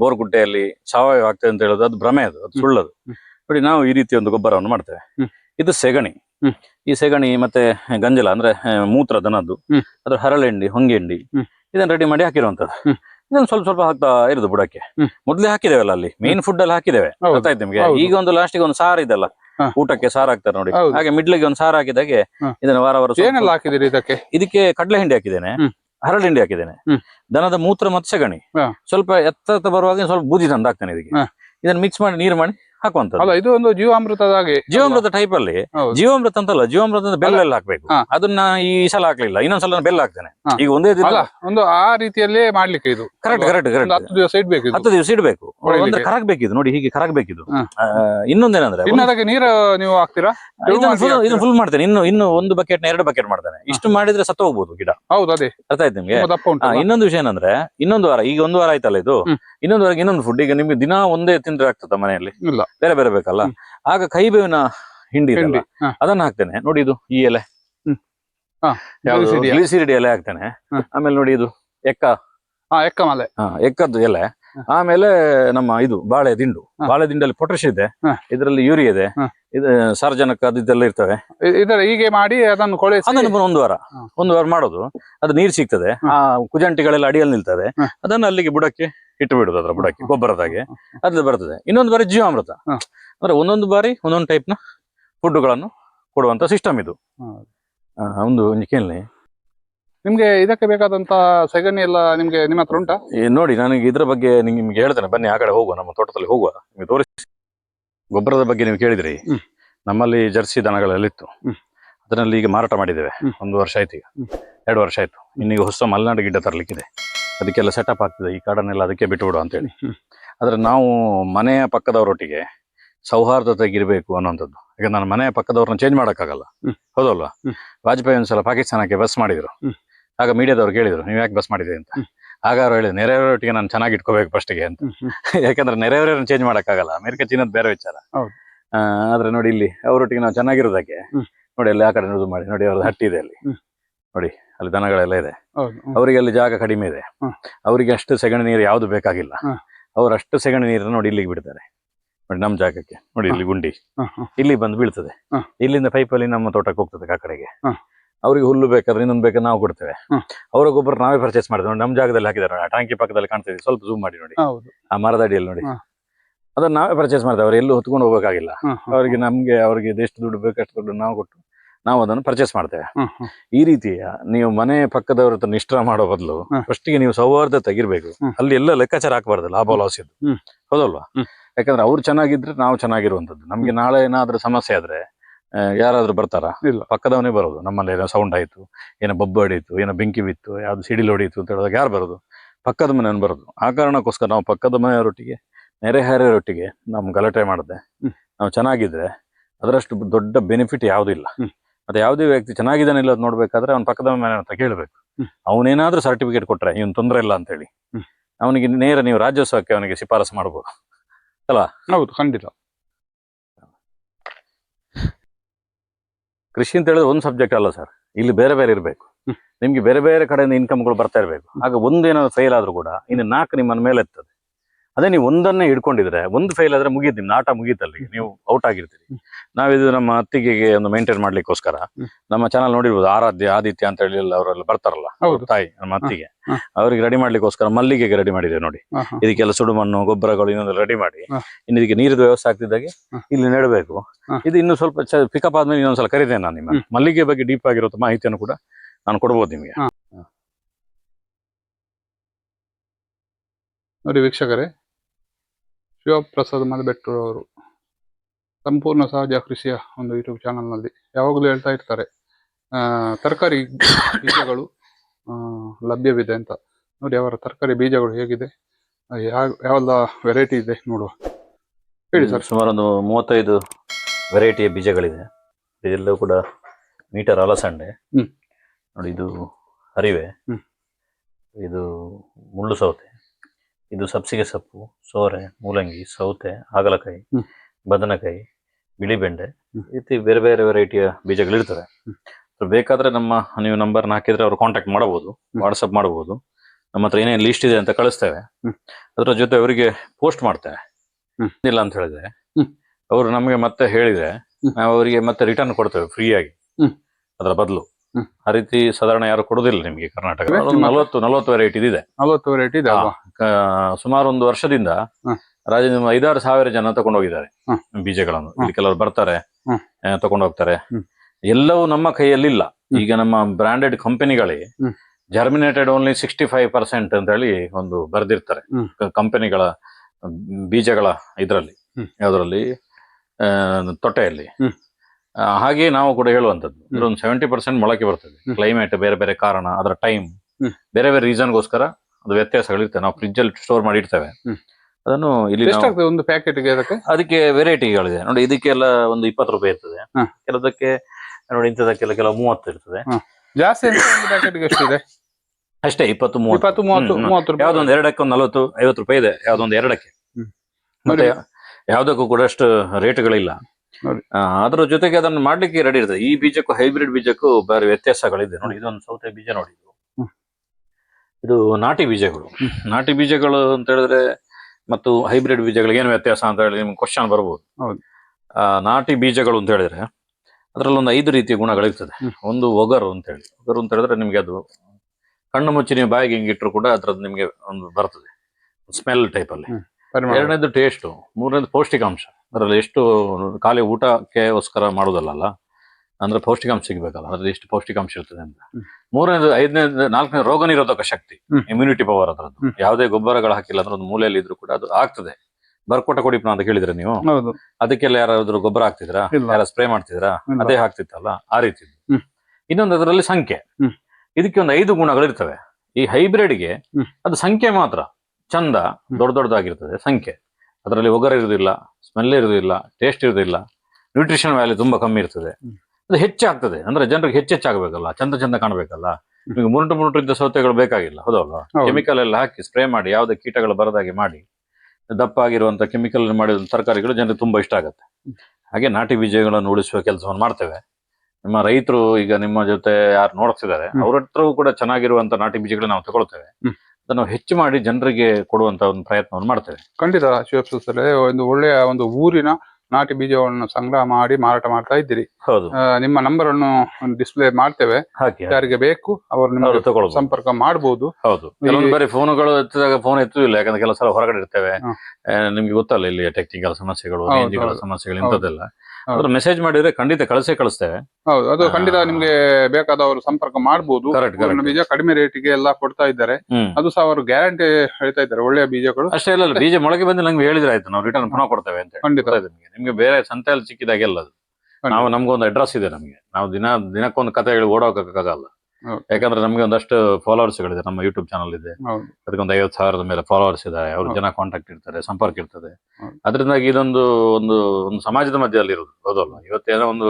S2: ಬೋರ್ಗುಡ್ಡೆಯಲ್ಲಿ ಸಾವಯವ ಆಗ್ತದೆ ಅಂತ ಹೇಳೋದು ಅದು ಭ್ರಮೆ ಅದು ಅದು ಸುಳ್ಳದು. ನೋಡಿ ನಾವು ಈ ರೀತಿ ಒಂದು ಗೊಬ್ಬರವನ್ನು ಮಾಡ್ತೇವೆ. ಇದು ಸೆಗಣಿ. ಈ ಸೆಗಣಿ ಮತ್ತೆ ಗಂಜಲ ಅಂದ್ರೆ ಮೂತ್ರ ದನದ್ದು ಅದ್ರ ಹರಳೆಂಡಿ ಹೊಂಗೆಂಡಿ. ಇದನ್ನ ರೆಡಿ ಮಾಡಿ ಹಾಕಿರುವಂತದ್ದು ಇದನ್ನು ಸ್ವಲ್ಪ ಸ್ವಲ್ಪ ಹಾಕ್ತಾ ಇರೋದು ಬುಡಕ್ಕೆ. ಮೊದ್ಲೇ ಹಾಕಿದೇವಲ್ಲ ಅಲ್ಲಿ? ಮೇನ್ ಫುಡ್ ಅಲ್ಲಿ ಹಾಕಿದ್ದೇವೆ. ಗೊತ್ತಾಯ್ತು ನಿಮ್ಗೆ. ಈಗ ಒಂದು ಲಾಸ್ಟಿಗೆ ಒಂದು ಸಾರು ಇದೆಲ್ಲ. ಊಟಕ್ಕೆ ಸಾರು ಹಾಕ್ತಾರೆ ನೋಡಿ. ಹಾಗೆ ಮಿಡ್ಲಿಗೆ ಒಂದು ಸಾರ ಹಾಕಿದಾಗೆ. ಇದನ್ನ ವಾರ ವಾರ
S1: ಏನೆಲ್ಲ ಹಾಕಿದಿರಿ ಇದಕ್ಕೆ?
S2: ಇದಕ್ಕೆ ಕಡಲೆ ಹಿಂಡಿ ಹಾಕಿದ್ದೇನೆ. ಹರಳ ಹಿಂಡಿ ಹಾಕಿದ್ದೇನೆ. ದನದ ಮೂತ್ರ ಮತ್ತೆ ಸಗಣಿ. ಸ್ವಲ್ಪ ಎತ್ತ ಬರುವಾಗ ಸ್ವಲ್ಪ ಬೂದಿ ತಂದು ಹಾಕ್ತಾನೆ ಇದಕ್ಕೆ. ಇದನ್ನ ಮಿಕ್ಸ್ ಮಾಡಿ ನೀರು ಮಾಡಿ. ಹಾಕುವಂತದ್ದು
S1: ಅಲ್ಲ ಇದು ಒಂದು ಜೀವಾಮೃತದ ಹಾಗೆ
S2: ಜೀವಾಮೃತ ಟೈಪ್ ಅಲ್ಲಿ.
S1: ಹೌದು.
S2: ಜೀವಾಮೃತ ಅಂತಲ್ಲ ಜೀವಾಮೃತ ಅಂತ ಬೆಲ್ಲ ಎಲ್ಲ ಹಾಕ್ಬೇಕು.
S1: ಹಾ.
S2: ಅದನ್ನ ಈ ಸಲ ಹಾಕ್ಲಿಲ್ಲ. ಇನ್ನೊಂದ್ಸಲ ಸಲ ಬೆಲ್ಲ ಹಾಕ್ತೇನೆ.
S1: ಹಾ.
S2: ಈಗ ಒಂದೇ ದಿನ
S1: ಅಲ್ಲ ಒಂದು ಆ ರೀತಿಯಲ್ಲೇ ಮಾಡ್ಲಿಕ್ಕೆ ಇದು.
S2: ಕರೆಕ್ಟ್? ಕರೆಕ್ಟ್
S1: ಒಂದು
S2: ಕರೆಕ್ಟ್
S1: ಹತ್ತು ದಿವಸ ಇಡ್ಬೇಕು ಇದು.
S2: ಹತ್ತು ದಿವಸ ಇಡಬೇಕು.
S1: ಹೊಡಿಲಿಕ್ಕೆ.
S2: ಅಂದ್ರೆ ಕರಗ್ಬೇಕಿದು. ನೋಡಿ ಹೀಗೆ ಕರಗ್ಬೇಕಿದು.
S1: ಹಾ.
S2: ಆ, ಇನ್ನೊಂದೇನಂದ್ರೆ
S1: ಇನ್ನು ಅದಕ್ಕೆ ನೀರು ನೀವು ಹಾಕ್ತೀರಾ?
S2: ಇದನ್ನ ಇದನ್ನ ಫುಲ್ ಮಾಡ್ತೇನೆ. ಇನ್ನು ಇನ್ನು ಒಂದು ಬಕೆಟ್ ಎರಡು ಬಕೆಟ್ ಮಾಡ್ತೇನೆ. ಇಷ್ಟು ಮಾಡಿದ್ರೆ ಸತ್ತು ಹೋಗ್ಬೋದು ಗಿಡ.
S1: ಹೌದು ಅದೇ.
S2: ಅರ್ಥ ಆಯ್ತು ನಿಮ್ಗೆ?
S1: ತುಂಬಾ ದಪ್ಪ ಉಂಟು
S2: ಆ, ಇನ್ನೊಂದು ವಿಷಯ ಏನಂದ್ರೆ ಇನ್ನೊಂದು ವಾರ ಈಗ ಒಂದು ವಾರ ಆಯ್ತಲ್ಲ ಇದು?
S1: ಹ್ಮ್.
S2: ಇನ್ನೊಂದು ಇನ್ನೊಂದು ಫುಡ್ ಈಗ ನಿಮ್ಗೆ ದಿನ ಒಂದೇ ತಿಂದ್ರೆ ಆಗ್ತದ ಮನೆಯಲ್ಲಿ?
S1: ಇಲ್ಲ.
S2: ಬೇರೆ ಬೇರೆ ಬೇಕಲ್ಲ? ಆಗ ಕೈ ಬೇವಿನ ಹಿಂಡಿ ಇದೆಯಲ್ಲ, ಅದನ್ನ ಹಾಕ್ತೇನೆ. ನೋಡಿ ಇದು ಈ ಎಲೆ.
S1: ಹಾ,
S2: ಯಾವ್ದು
S1: ಗ್ಲಿಸಿರಿಯಾ.
S2: ಗ್ಲಿಸಿರಿಡಿ ಎಲೆ ಹಾಕ್ತೇನೆ.
S1: ಹ.
S2: ಆಮೇಲೆ ನೋಡಿ ಇದು ಎಕ್ಕ.
S1: ಹಾ ಎಕ್ಕ ಮಲೆ.
S2: ಹಾ ಎಕ್ಕದ್ದು ಎಲೆ. ಆಮೇಲೆ ನಮ್ಮ ಇದು ಬಾಳೆ ದಿಂಡು. ಬಾಳೆ ದಿಂಡಲ್ಲಿ ಪೊಟ್ಯಾಶ್ ಇದೆ. ಇದರಲ್ಲಿ ಯೂರಿಯಾ ಇದೆ. ಇದು ಸಾರ್ವಜನಿಕ ಅದು ಇದೆಲ್ಲ ಇರ್ತವೆ.
S1: ಇದರ ಹೀಗೆ ಮಾಡಿ ಅದನ್ನು ಕೊಳೆ
S2: ಅದನ್ನು ಒಂದು ವಾರ. ಒಂದು ವಾರ ಮಾಡೋದು. ಅದು ನೀರು ಸಿಗ್ತದೆ. ಆ ಕುಜಂಟಿಗಳೆಲ್ಲ ಅಡಿಯಲ್ಲಿ ನಿಲ್ತದೆ. ಅದನ್ನು ಅಲ್ಲಿಗೆ ಬುಡಕ್ಕೆ ಇಟ್ಟು ಬಿಡುದು ಅದರ ಬುಡಕ್ಕೆ ಗೊಬ್ಬರದಾಗೆ. ಅದು ಬರ್ತದೆ. ಇನ್ನೊಂದು ಬಾರಿ ಜೀವಾಮೃತ. ಅಂದ್ರೆ ಒಂದೊಂದು ಬಾರಿ ಒಂದೊಂದು ಟೈಪ್ನ ಫುಡ್ಗಳನ್ನು ಕೊಡುವಂತ ಸಿಸ್ಟಮ್ ಇದು. ಒಂದು ಕೇಳಿ
S1: ನಿಮ್ಗೆ ಇದಕ್ಕೆ ಬೇಕಾದಂತ ಸೆಗಣಿ ಎಲ್ಲ ನಿಮ್ಗೆ ನಿಮ್ಮ ಹತ್ರ ಉಂಟಾ?
S2: ಈ ನೋಡಿ ನನಗೆ ಇದ್ರ ಬಗ್ಗೆ ನಿಮ್ಗೆ ಹೇಳ್ತೇನೆ. ಬನ್ನಿ ಆ ಕಡೆ ಹೋಗುವ ನಮ್ಮ ತೋಟದಲ್ಲಿ ಹೋಗುವ. ನಿಮಗೆ ತೋರಿಸಿ. ಗೊಬ್ಬರದ ಬಗ್ಗೆ ನೀವು ಕೇಳಿದ್ರಿ. ನಮ್ಮಲ್ಲಿ ಜರ್ಸಿ ದನಗಳಲ್ಲಿತ್ತು. ಅದರಲ್ಲಿ ಈಗ ಮಾರಾಟ ಮಾಡಿದ್ದೇವೆ. ಒಂದು ವರ್ಷ ಆಯ್ತು ಈಗ. ಎರಡು ವರ್ಷ ಆಯ್ತು. ಇನ್ನೀಗ ಹೊಸ ಮಲೆನಾಡು ಗಿಡ್ಡ ತರಲಿಕ್ಕಿದೆ. ಅದಕ್ಕೆಲ್ಲ ಸೆಟಪ್ ಆಗ್ತದೆ. ಈ ಕಾಡನ್ನೆಲ್ಲ ಅದಕ್ಕೆ ಬಿಟ್ಟು ಬಿಡು ಅಂತೇಳಿ.
S1: ಹೇಳಿ
S2: ಆದ್ರೆ ನಾವು ಮನೆಯ ಪಕ್ಕದವರೊಟ್ಟಿಗೆ ಸೌಹಾರ್ದತೆಗಿರ್ಬೇಕು ಅನ್ನೋಂಥದ್ದು ಈಗ ನಾನು ಮನೆಯ ಪಕ್ಕದವ್ರನ್ನ ಚೇಂಜ್ ಮಾಡೋಕ್ಕಾಗಲ್ಲ. ಹೌದಲ್ವಾ. ವಾಜಪೇಯಿ ಒಂದ್ಸಲ ಪಾಕಿಸ್ತಾನಕ್ಕೆ ಬಸ್ ಮಾಡಿದ್ರು. ಆಗ ಮೀಡಿಯಾದವ್ರು ಕೇಳಿದ್ರು ನೀವು ಯಾಕೆ ಬಸ್ ಮಾಡಿದ್ರಿ? ಅಂತ. ಆಗ ಅವ್ರು ಹೇಳಿದ್ರು ನೆರೆಯವರೊಟ್ಟಿಗೆ ನಾನು ಚೆನ್ನಾಗಿ ಇಟ್ಕೋಬೇಕು ಫಸ್ಟಿಗೆ ಅಂತ. *laughs* ಯಾಕಂದ್ರೆ ನೆರೆಯವರನ್ನು ಚೇಂಜ್ ಮಾಡೋಕ್ಕಾಗಲ್ಲ. ಅಮೆರಿಕ ಚೀನದ ಬೇರೆ ವಿಚಾರ. ಆದ್ರೆ ನೋಡಿ ಇಲ್ಲಿ ಅವರೊಟ್ಟಿಗೆ ನಾವು ಚೆನ್ನಾಗಿರೋದಕ್ಕೆ. ನೋಡಿ ಅಲ್ಲಿ ಆ ಕಡೆ ಇದು ಮಾಡಿ ನೋಡಿ ಅವ್ರದ್ದು ಹಟ್ಟಿ ಇದೆ ಅಲ್ಲಿ. ನೋಡಿ ಅಲ್ಲಿ ದನಗಳೆಲ್ಲ ಇದೆ. ಅವರಿಗೆ ಅಲ್ಲಿ ಜಾಗ ಕಡಿಮೆ ಇದೆ. ಅವರಿಗೆ ಅಷ್ಟು ಸೆಗಣಿ ನೀರು ಯಾವ್ದು ಬೇಕಾಗಿಲ್ಲ. ಅವ್ರ ಅಷ್ಟು ಸೆಗಣಿ ನೀರನ್ನು ನೋಡಿ ಇಲ್ಲಿಗೆ ಬಿಡ್ತಾರೆ. ನೋಡಿ ನಮ್ಮ ಜಾಗಕ್ಕೆ. ನೋಡಿ ಇಲ್ಲಿ ಗುಂಡಿ. ಇಲ್ಲಿ ಬಂದು ಬೀಳ್ತದೆ.
S1: ಇಲ್ಲಿಂದ
S2: ಇಲ್ಲಿಂದ ಪೈಪಲ್ಲಿ ನಮ್ಮ ತೋಟಕ್ಕೆ ಹೋಗ್ತದೆ ಆ ಕಡೆಗೆ. ಅವ್ರಿಗೆ ಹುಲ್ಲು ಬೇಕಾದ್ರೆ ಇನ್ನೊಂದು ಬೇಕಾದ್ರೆ ನಾವು ಕೊಡ್ತೇವೆ. ಅವರ ಗೊಬ್ಬರ ನಾವೇ ಪರ್ಚೇಸ್ ಮಾಡ್ತೇವೆ ನೋಡಿ ನಮ್ಮ ಜಾಗದಲ್ಲಿ ಹಾಕಿದ್ದಾರೆ ನೋಡಿ, ಆ ಟ್ಯಾಂಕಿ ಪಕ್ಕದಲ್ಲಿ ಕಾಣ್ತಿದೆ ಸ್ವಲ್ಪ ಜೂಮ್ ಮಾಡಿ ನೋಡಿ. ಆ ಮರದ ಅಡಿಯಲ್ಲಿ ನೋಡಿ. ಅದನ್ನ ನಾವೇ ಪರ್ಚೇಸ್ ಮಾಡ್ತೇವೆ ಅವ್ರು ಎಲ್ಲೂ ಹೊತ್ಕೊಂಡು ಹೋಗಬೇಕಾಗಿಲ್ಲ ಅವರಿಗೆ ನಮಗೆ ಅವರಿಗೆ ಎಷ್ಟು ದುಡ್ಡು ಬೇಕು ಅಷ್ಟು ದುಡ್ಡು ನಾವು ಕೊಟ್ಟು ನಾವು ಅದನ್ನು ಪರ್ಚೇಸ್ ಮಾಡ್ತೇವೆ. ಈ ರೀತಿಯ ನೀವು ಮನೆ ಪಕ್ಕದವ್ರ ಹತ್ರ ನಿಷ್ಠ ಮಾಡೋ ಬದಲು
S1: ಫಸ್ಟ್
S2: ಫಸ್ಟಿಗೆ ನೀವು ಸೌಹಾರ್ದ ತೆಗಿರ್ಬೇಕು. ಅಲ್ಲಿ ಎಲ್ಲ ಲೆಕ್ಕಾಚಾರ ಹಾಕಬಾರ್ದು ಲಾಭ ಲಾಸ್ ಇದ್ದು. ಹೌದಲ್ವಾ. ಯಾಕಂದ್ರೆ ಅವ್ರು ಚೆನ್ನಾಗಿದ್ರೆ ನಾವು ಚೆನ್ನಾಗಿರುವಂತದ್ದು ನಮ್ಗೆ ನಾಳೆ ಏನಾದ್ರೂ ಸಮಸ್ಯೆ ಆದ್ರೆ ಯಾರಾದ್ರೂ ಬರ್ತಾರ?
S1: ಇಲ್ಲ.
S2: ಪಕ್ಕದವನೇ ಬರೋದು. ನಮ್ಮಲ್ಲಿ ಏನೋ ಸೌಂಡ್ ಆಯ್ತು ಏನೋ ಬಬ್ಬು ಹೊಡೀತು ಏನೋ ಬೆಂಕಿ ಬಿತ್ತು ಯಾವ್ದು ಸಿಡಿಲು ಹೊಡೀತು ಅಂತ ಹೇಳಿದಾಗ ಯಾರು ಬರೋದು? ಪಕ್ಕದ ಮನೆಯನ್ನು ಬರೋದು. ಆ ಕಾರಣಕ್ಕೋಸ್ಕರ ನಾವು ಪಕ್ಕದ ಮನೆಯವರೊಟ್ಟಿಗೆ ನೆರೆಹೊರೆಯವರೊಟ್ಟಿಗೆ ನಮ್ಮ ಗಲಾಟೆ ಮಾಡಿದೆ. ನಾವು ಚೆನ್ನಾಗಿದ್ರೆ ಅದರಷ್ಟು ದೊಡ್ಡ ಬೆನಿಫಿಟ್ ಯಾವುದೂ ಇಲ್ಲ. ಮತ್ತೆ ಯಾವುದೇ ವ್ಯಕ್ತಿ ಚೆನ್ನಾಗಿದ್ದಾನೆ ಇಲ್ಲ ನೋಡ್ಬೇಕಾದ್ರೆ ಅವ್ನ ಪಕ್ಕದ ಮನೆ ಅಂತ ಕೇಳಬೇಕು. ಅವನೇನಾದ್ರೂ ಸರ್ಟಿಫಿಕೇಟ್ ಕೊಟ್ರೆ ಇವನು ತೊಂದರೆ ಇಲ್ಲ ಅಂತೇಳಿ. ಅವನಿಗೆ ನೇರ ನೀವು ರಾಜ್ಯೋತ್ಸವಕ್ಕೆ ಅವನಿಗೆ ಶಿಫಾರಸು ಮಾಡ್ಬೋದು.
S1: ಹೌದು ಖಂಡಿತ.
S2: ಕೃಷಿ ಅಂತ ಹೇಳಿದ್ರೆ ಒಂದು ಸಬ್ಜೆಕ್ಟ್ ಅಲ್ಲ ಸರ್ ಇಲ್ಲಿ ಬೇರೆ ಬೇರೆ ಇರಬೇಕು. ನಿಮಗೆ ಬೇರೆ ಬೇರೆ ಕಡೆಯಿಂದ ಇನ್ಕಮ್ಗಳು ಬರ್ತಾ ಇರಬೇಕು. ಆಗ ಒಂದೇನಾದ್ರು ಫೇಲ್ ಆದ್ರೂ ಕೂಡ ಇನ್ನು ನಾಲ್ಕು ನಿಮ್ಮನ್ನ ಮೇಲೆ ಎತ್ತದೆ ಅದೇ ನೀವು ಒಂದನ್ನೇ ಹಿಡ್ಕೊಂಡಿದ್ರೆ ಒಂದು ಫೇಲ್ ಆದ್ರೆ ಮುಗೀತು ನಿಮ್ ನಾಟ ಮುಗೀತಲ್ಲಿ ನೀವು ಔಟ್ ಆಗಿರ್ತೀರಿ. ನಾವಿದು ನಮ್ಮ ಅತ್ತಿಗೆಗೆ ಒಂದು ಮೇಂಟೈನ್ ಮಾಡ್ಲಿಕ್ಕೋಸ್ಕರ. ನಮ್ಮ ಚಾನಲ್ ನೋಡಿರ್ಬೋದು ಆರಾಧ್ಯ ಆದಿತ್ಯ ಅಂತ ಹೇಳಿ ಅವರೆಲ್ಲ ಬರ್ತಾರಲ್ಲ ತಾಯಿ ನಮ್ಮ ಅತ್ತಿಗೆ. ಅವ್ರಿಗೆ ರೆಡಿ ಮಾಡ್ಲಿಕ್ಕೋಸ್ಕರ ಮಲ್ಲಿಗೆಗೆ ರೆಡಿ ಮಾಡಿದೆ ನೋಡಿ.
S1: ಇದಕ್ಕೆಲ್ಲ ಸುಡು
S2: ಇದಕ್ಕೆಲ್ಲ ಸುಡುಮಣ್ಣು ಗೊಬ್ಬರಗಳು ಇನ್ನೊಂದು ರೆಡಿ ಮಾಡಿ. ಇನ್ನು ಇದಕ್ಕೆ ನೀರಿನ ವ್ಯವಸ್ಥೆ ಆಗ್ತಿದ್ದಾಗೆ ಇಲ್ಲಿ ನೆಡಬೇಕು. ಇದು ಇನ್ನು ಸ್ವಲ್ಪ ಪಿಕಪ್ ಆದ್ಮೇಲೆ ಇನ್ನೊಂದ್ಸಲ ಕರಿತೇನೆ ನಾನು ನಿಮ್ಮ ಮಲ್ಲಿಗೆ ಬಗ್ಗೆ ಡೀಪ್ ಆಗಿರೋ ಮಾಹಿತಿಯನ್ನು ಕೂಡ ನಾನು ಕೊಡ್ಬೋದು ನಿಮಗೆ.
S1: ನೋಡಿ ವೀಕ್ಷಕರೇ ಶಿವಪ್ರಸಾದ್ ಮಲಬೆಟ್ಟೂರವರು ಅವರು. ಸಂಪೂರ್ಣ ಸಹಜ ಕೃಷಿಯ ಒಂದು ಯೂಟ್ಯೂಬ್ ಚಾನಲ್ನಲ್ಲಿ ಯಾವಾಗಲೂ ಹೇಳ್ತಾ ಇರ್ತಾರೆ ತರಕಾರಿ ಬೀಜಗಳು ಲಭ್ಯವಿದೆ ಅಂತ. ನೋಡಿ ಅವರ ತರಕಾರಿ ಬೀಜಗಳು ಹೇಗಿದೆ ಯಾವ ಯಾವೆಲ್ಲ ವೆರೈಟಿ ಇದೆ ನೋಡುವ. ಹೇಳಿ ಸರ್
S2: ಸುಮಾರು ಒಂದು ಮೂವತ್ತೈದು ವೆರೈಟಿಯ ಬೀಜಗಳಿದೆ. ಇದೆಲ್ಲವೂ ಕೂಡ ಮೀಟರ್ ಅಲಸಂಡೆ. ನೋಡಿ ಇದು ಹರಿವೆ. ಇದು ಮುಳ್ಳು ಸೌತೆ ಇದು ಸಬ್ಸಿಗೆ ಸೊಪ್ಪು ಸೋರೆ ಮೂಲಂಗಿ ಸೌತೆ ಹಾಗಲಕಾಯಿ ಬದನಕಾಯಿ ಬಿಳಿ ಬೆಂಡೆ. ಈ ರೀತಿ ಬೇರೆ ಬೇರೆ ವೆರೈಟಿಯ ಬೀಜಗಳಿರ್ತವೆ. ಬೇಕಾದ್ರೆ ನಮ್ಮ ನೀವು ನಂಬರ್ನ ಹಾಕಿದ್ರೆ ಅವ್ರು ಕಾಂಟ್ಯಾಕ್ಟ್ ಮಾಡಬಹುದು. ವಾಟ್ಸಪ್ ಮಾಡಬಹುದು. ನಮ್ಮ ಹತ್ರ ಏನೇನು ಲಿಸ್ಟ್ ಇದೆ ಅಂತ ಕಳಿಸ್ತೇವೆ. ಅದರ ಜೊತೆ ಅವರಿಗೆ ಪೋಸ್ಟ್ ಮಾಡ್ತೇವೆ. ಇಲ್ಲ ಅಂತ ಹೇಳಿದ್ರೆ. ಅವರು ನಮಗೆ ಮತ್ತೆ ಹೇಳಿದ್ರೆ ನಾವು ಅವರಿಗೆ ಮತ್ತೆ ರಿಟರ್ನ್ ಕೊಡ್ತೇವೆ
S1: ಫ್ರೀಯಾಗಿ
S2: ಅದರ ಬದಲು. ಆ ರೀತಿ ಸಾಧಾರಣ ಯಾರು ಕೊಡುದಿಲ್ಲ ನಿಮಗೆ ಕರ್ನಾಟಕ? ನಲವತ್ತು ನಲವತ್ತು ವೆರೈಟಿ ಇದೆ
S1: ನಲವತ್ತು ವೆರೈಟಿ ಇದೆ ಅಲ್ವಾ
S2: ಸುಮಾರು ಒಂದು ವರ್ಷದಿಂದ
S1: ಹ್ಮ್.
S2: ರಾಜ್ಯದ ಐದಾರು ಸಾವಿರ ಜನ ತಗೊಂಡು ಹೋಗಿದ್ದಾರೆ
S1: ಹ್ಮ್.
S2: ಬೀಜಗಳನ್ನು ಇಲ್ಲಿ ಕೆಲವರು ಬರ್ತಾರೆ
S1: ಹ್ಮ್.
S2: ಆ, ತಗೊಂಡು ಹೋಗ್ತಾರೆ
S1: ಹ್ಮ್.
S2: ಎಲ್ಲವೂ ನಮ್ಮ ಕೈಯಲ್ಲಿಲ್ಲ
S1: ಇಲ್ಲ
S2: ಈಗ ನಮ್ಮ ಬ್ರಾಂಡೆಡ್ ಕಂಪನಿಗಳೇ
S1: ಹ್ಮ್.
S2: Germinated only sixty five percent ಅಂತ ಹೇಳಿ ಒಂದು ಬರೆದಿರ್ತಾರೆ
S1: ಹ್ಮ್.
S2: ಕಂಪನಿಗಳ ಬೀಜಗಳ ಇದರಲ್ಲಿ
S1: ಹ್ಮ್.
S2: ಯಾವ್ದ್ರಲ್ಲಿ ಆ, ತೊಟ್ಟೆಯಲ್ಲಿ
S1: ಹ್ಮ್.
S2: ಹಾಗೆ ನಾವು ಕೂಡ ಹೇಳುವಂತದ್ದು ಇದೊಂದು ಸೆವೆಂಟಿ ಪರ್ಸೆಂಟ್ ಮೊಳಕೆ ಬರ್ತದೆ. ಕ್ಲೈಮೇಟ್ ಬೇರೆ ಬೇರೆ ಕಾರಣ ಅದರ ಟೈಮ್. ಬೇರೆ ಬೇರೆ ರೀಸನ್ಗೋಸ್ಕರ ಅದು ವ್ಯತ್ಯಾಸಗಳಿರ್ತವೆ. ನಾವು ಫ್ರಿಜ್ ಅಲ್ಲಿ ಸ್ಟೋರ್ ಮಾಡಿ ಇಡ್ತೇವೆ ಅದನ್ನು ಇಲ್ಲಿ
S1: ಎಷ್ಟಾಗ್ತದೆ ಒಂದು ಪ್ಯಾಕೆಟ್ಗೆ ಅದಕ್ಕೆ?
S2: ಅದಕ್ಕೆ ವೆರೈಟಿಗಳಿದೆ ನೋಡಿ ಇದಕ್ಕೆಲ್ಲ ಒಂದು ಇಪ್ಪತ್ತು ರೂಪಾಯಿ ಇರ್ತದೆ. ಕೆಲದಕ್ಕೆ ನೋಡಿ ಇಂಥದಕ್ಕೆಲ್ಲ ಕೆಲವು ಮೂವತ್ತು ಇರ್ತದೆ.
S1: ಜಾಸ್ತಿ ಪ್ಯಾಕೆಟ್ಗೆ ಎಷ್ಟಿದೆ
S2: ಅಷ್ಟೇ ಇಪ್ಪತ್ತು ಮೂವತ್ತು.
S1: ಇಪ್ಪತ್ತು ಮೂವತ್ತು
S2: ಯಾವ್ದೊಂದು ಎರಡಕ್ಕೆ ಒಂದು ನಲವತ್ತು ಐವತ್ತು ರೂಪಾಯಿ ಇದೆ. ಯಾವ್ದೊಂದು ಎರಡಕ್ಕೆ. ಮತ್ತೆ. ಯಾವ್ದಕ್ಕೂ ಕೂಡ ಅಷ್ಟು ರೇಟ್ಗಳಿಲ್ಲ
S1: ನೋಡಿ.
S2: ಆ, ಅದ್ರ ಜೊತೆಗೆ ಅದನ್ನು ಮಾಡ್ಲಿಕ್ಕೆ ರೆಡಿ ಇರ್ತದೆ. ಈ ಬೀಜಕ್ಕೂ ಹೈಬ್ರಿಡ್ ಬೀಜಕ್ಕೂ ಬೇರೆ ವ್ಯತ್ಯಾಸಗಳಿದೆ. ನೋಡಿ ಇದೊಂದು ಸೌತೆ ಬೀಜ ನೋಡಿ ಇದು. ಇದು ನಾಟಿ ಬೀಜಗಳು. ನಾಟಿ ಬೀಜಗಳು ಅಂತ ಹೇಳಿದ್ರೆ ಮತ್ತು ಹೈಬ್ರಿಡ್ ಬೀಜಗಳಿಗೆ ಏನು ವ್ಯತ್ಯಾಸ ಅಂತ ಹೇಳಿ ನಿಮ್ಗೆ ಕ್ವಶನ್ ಬರ್ಬೋದು. ನಾಟಿ ಬೀಜಗಳು ಅಂತ ಹೇಳಿದ್ರೆ ಅದರಲ್ಲಿ ಒಂದು ಐದು ರೀತಿಯ ಗುಣಗಳಿರ್ತದೆ. ಒಂದು ಒಗರು ಅಂತ ಹೇಳಿ. ಒಗರು ಅಂತ ಹೇಳಿದ್ರೆ ನಿಮ್ಗೆ ಅದು ಕಣ್ಣು ಮುಚ್ಚಿ ನೀವು ಬಾಯಿಗೆ ಹಿಂಗೆ ಇಟ್ಟರು ಕೂಡ ಅದ್ರದ್ದು ನಿಮ್ಗೆ ಒಂದು ಬರ್ತದೆ. ಸ್ಮೆಲ್ ಟೈಪ್ ಅಲ್ಲಿ. ಎರಡನೇದು ಟೇಸ್ಟ್ ಮೂರನೇದು ಪೌಷ್ಟಿಕಾಂಶ. ಅದರಲ್ಲಿ ಎಷ್ಟು ಖಾಲಿ ಊಟಕ್ಕೆಗೋಸ್ಕರ ಮಾಡೋದಲ್ಲ ಅಂದ್ರೆ ಪೌಷ್ಟಿಕಾಂಶ ಸಿಗಬೇಕಲ್ಲ ಅದ್ರಲ್ಲಿ ಎಷ್ಟು ಪೌಷ್ಟಿಕಾಂಶ ಇರ್ತದೆ ಅಂತ.
S1: ಮೂರನೇ
S2: ಮೂರನೇದು ಐದನೇದು ನಾಲ್ಕನೇ ರೋಗ ನಿರೋಧಕ ಶಕ್ತಿ. ಇಮ್ಯುನಿಟಿ ಪವರ್ ಅದರದ್ದು. ಯಾವುದೇ ಗೊಬ್ಬರಗಳು ಹಾಕಿಲ್ಲ ಅಂದ್ರೆ ಒಂದು ಮೂಲೆಯಲ್ಲಿ ಇದ್ರು ಕೂಡ ಅದು ಆಗ್ತದೆ. ಬರ್ಕೋಟ ಕೊಡಿಪ್ನ ಅಂತ ಕೇಳಿದ್ರೆ ನೀವು? ಅದಕ್ಕೆಲ್ಲ ಯಾರಾದ್ರೂ ಗೊಬ್ಬರ ಹಾಕ್ತಿದ್ರಾ. ಯಾರ ಸ್ಪ್ರೇ ಮಾಡ್ತಿದ್ರಾ. ಅದೇ ಹಾಕ್ತಿತ್ತಲ್ಲ ಆ ರೀತಿ. ಇನ್ನೊಂದು ಅದರಲ್ಲಿ ಸಂಖ್ಯೆ. ಇದಕ್ಕೆ ಒಂದು ಐದು ಗುಣಗಳು ಇರ್ತವೆ. ಈ ಹೈಬ್ರಿಡ್ಗೆ. ಅದು ಸಂಖ್ಯೆ ಮಾತ್ರ. ಚಂದ ದೊಡ್ಡ ದೊಡ್ಡದಾಗಿರ್ತದೆ ಸಂಖ್ಯೆ. ಅದರಲ್ಲಿ ಒಗರ ಇರುವುದಿಲ್ಲ ಸ್ಮೆಲ್ ಇರುವುದಿಲ್ಲ ಟೇಸ್ಟ್ ಇರುವುದಿಲ್ಲ ನ್ಯೂಟ್ರಿಷನ್ ವ್ಯಾಲ್ಯೂ ತುಂಬಾ ಕಮ್ಮಿ ಇರ್ತದೆ. ಅದು ಹೆಚ್ಚಾಗ್ತದೆ. ಅಂದ್ರೆ ಜನರಿಗೆ ಹೆಚ್ಚೆಚ್ಚಾಗಬೇಕಲ್ಲ ಚಂದ ಚಂದ ಕಾಣಬೇಕಲ್ಲ. ನಿಮಗೆ ಮುರುಟು ಮುರುಟು ಇದ್ದ ಸೌತೆಗಳು ಬೇಕಾಗಿಲ್ಲ ಹೌದಲ್ವಾ? ಕೆಮಿಕಲ್ ಎಲ್ಲ ಹಾಕಿ ಸ್ಪ್ರೇ ಮಾಡಿ ಯಾವುದೇ ಕೀಟಗಳು ಬರದಾಗೆ ಮಾಡಿ ದಪ್ಪ ಆಗಿರುವಂಥ ಕೆಮಿಕಲ್ ಮಾಡಿದ ತರಕಾರಿಗಳು ಜನರಿಗೆ ತುಂಬಾ ಇಷ್ಟ ಆಗುತ್ತೆ. ಹಾಗೆ ನಾಟಿ ಬೀಜಗಳನ್ನು ಉಳಿಸುವ ಕೆಲಸವನ್ನು ಮಾಡ್ತೇವೆ. ನಿಮ್ಮ ರೈತರು ಈಗ ನಿಮ್ಮ ಜೊತೆ ಯಾರು ನೋಡ್ತಿದ್ದಾರೆ
S1: ಅವರತ್ರವೂ
S2: ಅವ್ರ ಹತ್ರವೂ ಕೂಡ ಚೆನ್ನಾಗಿರುವಂತ ನಾಟಿ ಬೀಜಗಳನ್ನ ನಾವು ತಗೊಳ್ತೇವೆ. ಅದನ್ನು ಹೆಚ್ಚು ಮಾಡಿ ಜನರಿಗೆ ಕೊಡುವಂತ ಒಂದು ಪ್ರಯತ್ನವನ್ನು ಮಾಡ್ತೇವೆ.
S1: ಖಂಡಿತ ಶಿವಪ್ರಸಾದ್ ಒಂದು ಒಳ್ಳೆಯ ಒಂದು ಊರಿನ ನಾಟಿ ಬೀಜವನ್ನು ಸಂಗ್ರಹ ಮಾಡಿ ಮಾರಾಟ ಮಾಡ್ತಾ ಇದ್ದೀರಿ.
S2: ಹೌದು.
S1: ನಿಮ್ಮ ನಂಬರ್ ಅನ್ನು ಡಿಸ್ಪ್ಲೇ ಮಾಡ್ತೇವೆ.
S2: ಹಾಕಿ
S1: ಯಾರಿಗೆ ಬೇಕು ಅವರು
S2: ನಿಮ್ಮ
S1: ಸಂಪರ್ಕ ಮಾಡಬಹುದು
S2: ಹೌದು. ಕೆಲವೊಂದು ಬಾರಿ ಫೋನುಗಳು ಎತ್ತಿದಾಗ ಫೋನ್ ಯಾಕಂದ್ರೆ ಕೆಲವು ಸಲ ಹೊರಗಡೆ ಇರ್ತೇವೆ. ಆ, ನಿಮ್ಗೆ ಗೊತ್ತಲ್ಲ ಇಲ್ಲಿ ಟೆಕ್ನಿಕಲ್ ಸಮಸ್ಯೆಗಳು
S1: ಹೌದು,
S2: ರೇಂಜ್ಗಳ
S1: ಹೌದು.
S2: ಸಮಸ್ಯೆಗಳು. ಇಂಥದ್ದೆಲ್ಲ.
S1: ಹೌದು.
S2: ಅದ್ರ ಮೆಸೇಜ್ ಮಾಡಿದ್ರೆ ಖಂಡಿತ ಕಳಿಸೇ ಕಳಿಸ್ತೇವೆ.
S1: ಹೌದು ಅದು ಖಂಡಿತ ನಿಮ್ಗೆ ಬೇಕಾದವರು ಸಂಪರ್ಕ ಮಾಡಬಹುದು
S2: ಕರೆಕ್ಟ್ ಕರೆಕ್ಟ್
S1: ಬೀಜ ಕಡಿಮೆ ರೇಟಿಗೆ ಎಲ್ಲ ಕೊಡ್ತಾ ಇದ್ದಾರೆ.
S2: ಹ್ಮ್.
S1: ಅದು ಸಹ ಅವರು ಗ್ಯಾರಂಟಿ ಹೇಳ್ತಾ ಇದ್ದಾರೆ ಒಳ್ಳೆಯ ಬೀಜಗಳು.
S2: ಅಷ್ಟೇ ಇಲ್ಲ ಬೀಜ ಮೊಳಗೆ ಬಂದು ನಂಗೆ ಹೇಳಿದ್ರೆ ಆಯ್ತು ನಾವು ರಿಟರ್ನ್ ಪುನಃ ಕೊಡ್ತೇವೆ ಅಂತ ಹೇಳಿ.
S1: ಖಂಡಿತ.
S2: ನಿಮ್ಗೆ. ನಿಮ್ಗೆ ಬೇರೆ ಸಂತೆಯಲ್ಲಿ ಸಿಕ್ಕಿದಾಗೆಲ್ಲ ಅದು. ನಾವು ನಮ್ಗೊಂದು ಅಡ್ರೆಸ್ ಇದೆ ನಮಗೆ. ನಾವು ದಿನ ದಿನಕ್ಕೊಂದು ಕತೆ ಹೇಳಿ ಓಡೋಕ್ಕಾಗಲ್ಲ
S1: ಹೌದು.
S2: ಯಾಕಂದ್ರೆ ನಮ್ಗೆ ಒಂದಷ್ಟು ಫಾಲೋವರ್ಸ್ಗಳಿದೆ ನಮ್ಮ ಯೂಟ್ಯೂಬ್ ಚಾನಲ್ ಇದೆ. ಅದಕ್ಕೊಂದು ಐವತ್ತು ಸಾವಿರದ ಮೇಲೆ ಫಾಲೋವರ್ಸ್ ಇದ್ದಾರೆ ಅವ್ರ ಜನ ಕಾಂಟ್ಯಾಕ್ಟ್ ಇರ್ತಾರೆ ಸಂಪರ್ಕ ಇರ್ತದೆ. ಅದರಿಂದಾಗಿ ಇದೊಂದು ಒಂದು ಒಂದು ಸಮಾಜದ ಮಧ್ಯದಲ್ಲಿ ಇರೋದು ಹೌದಲ್ವಾ? ಇವತ್ತೇನೋ ಒಂದು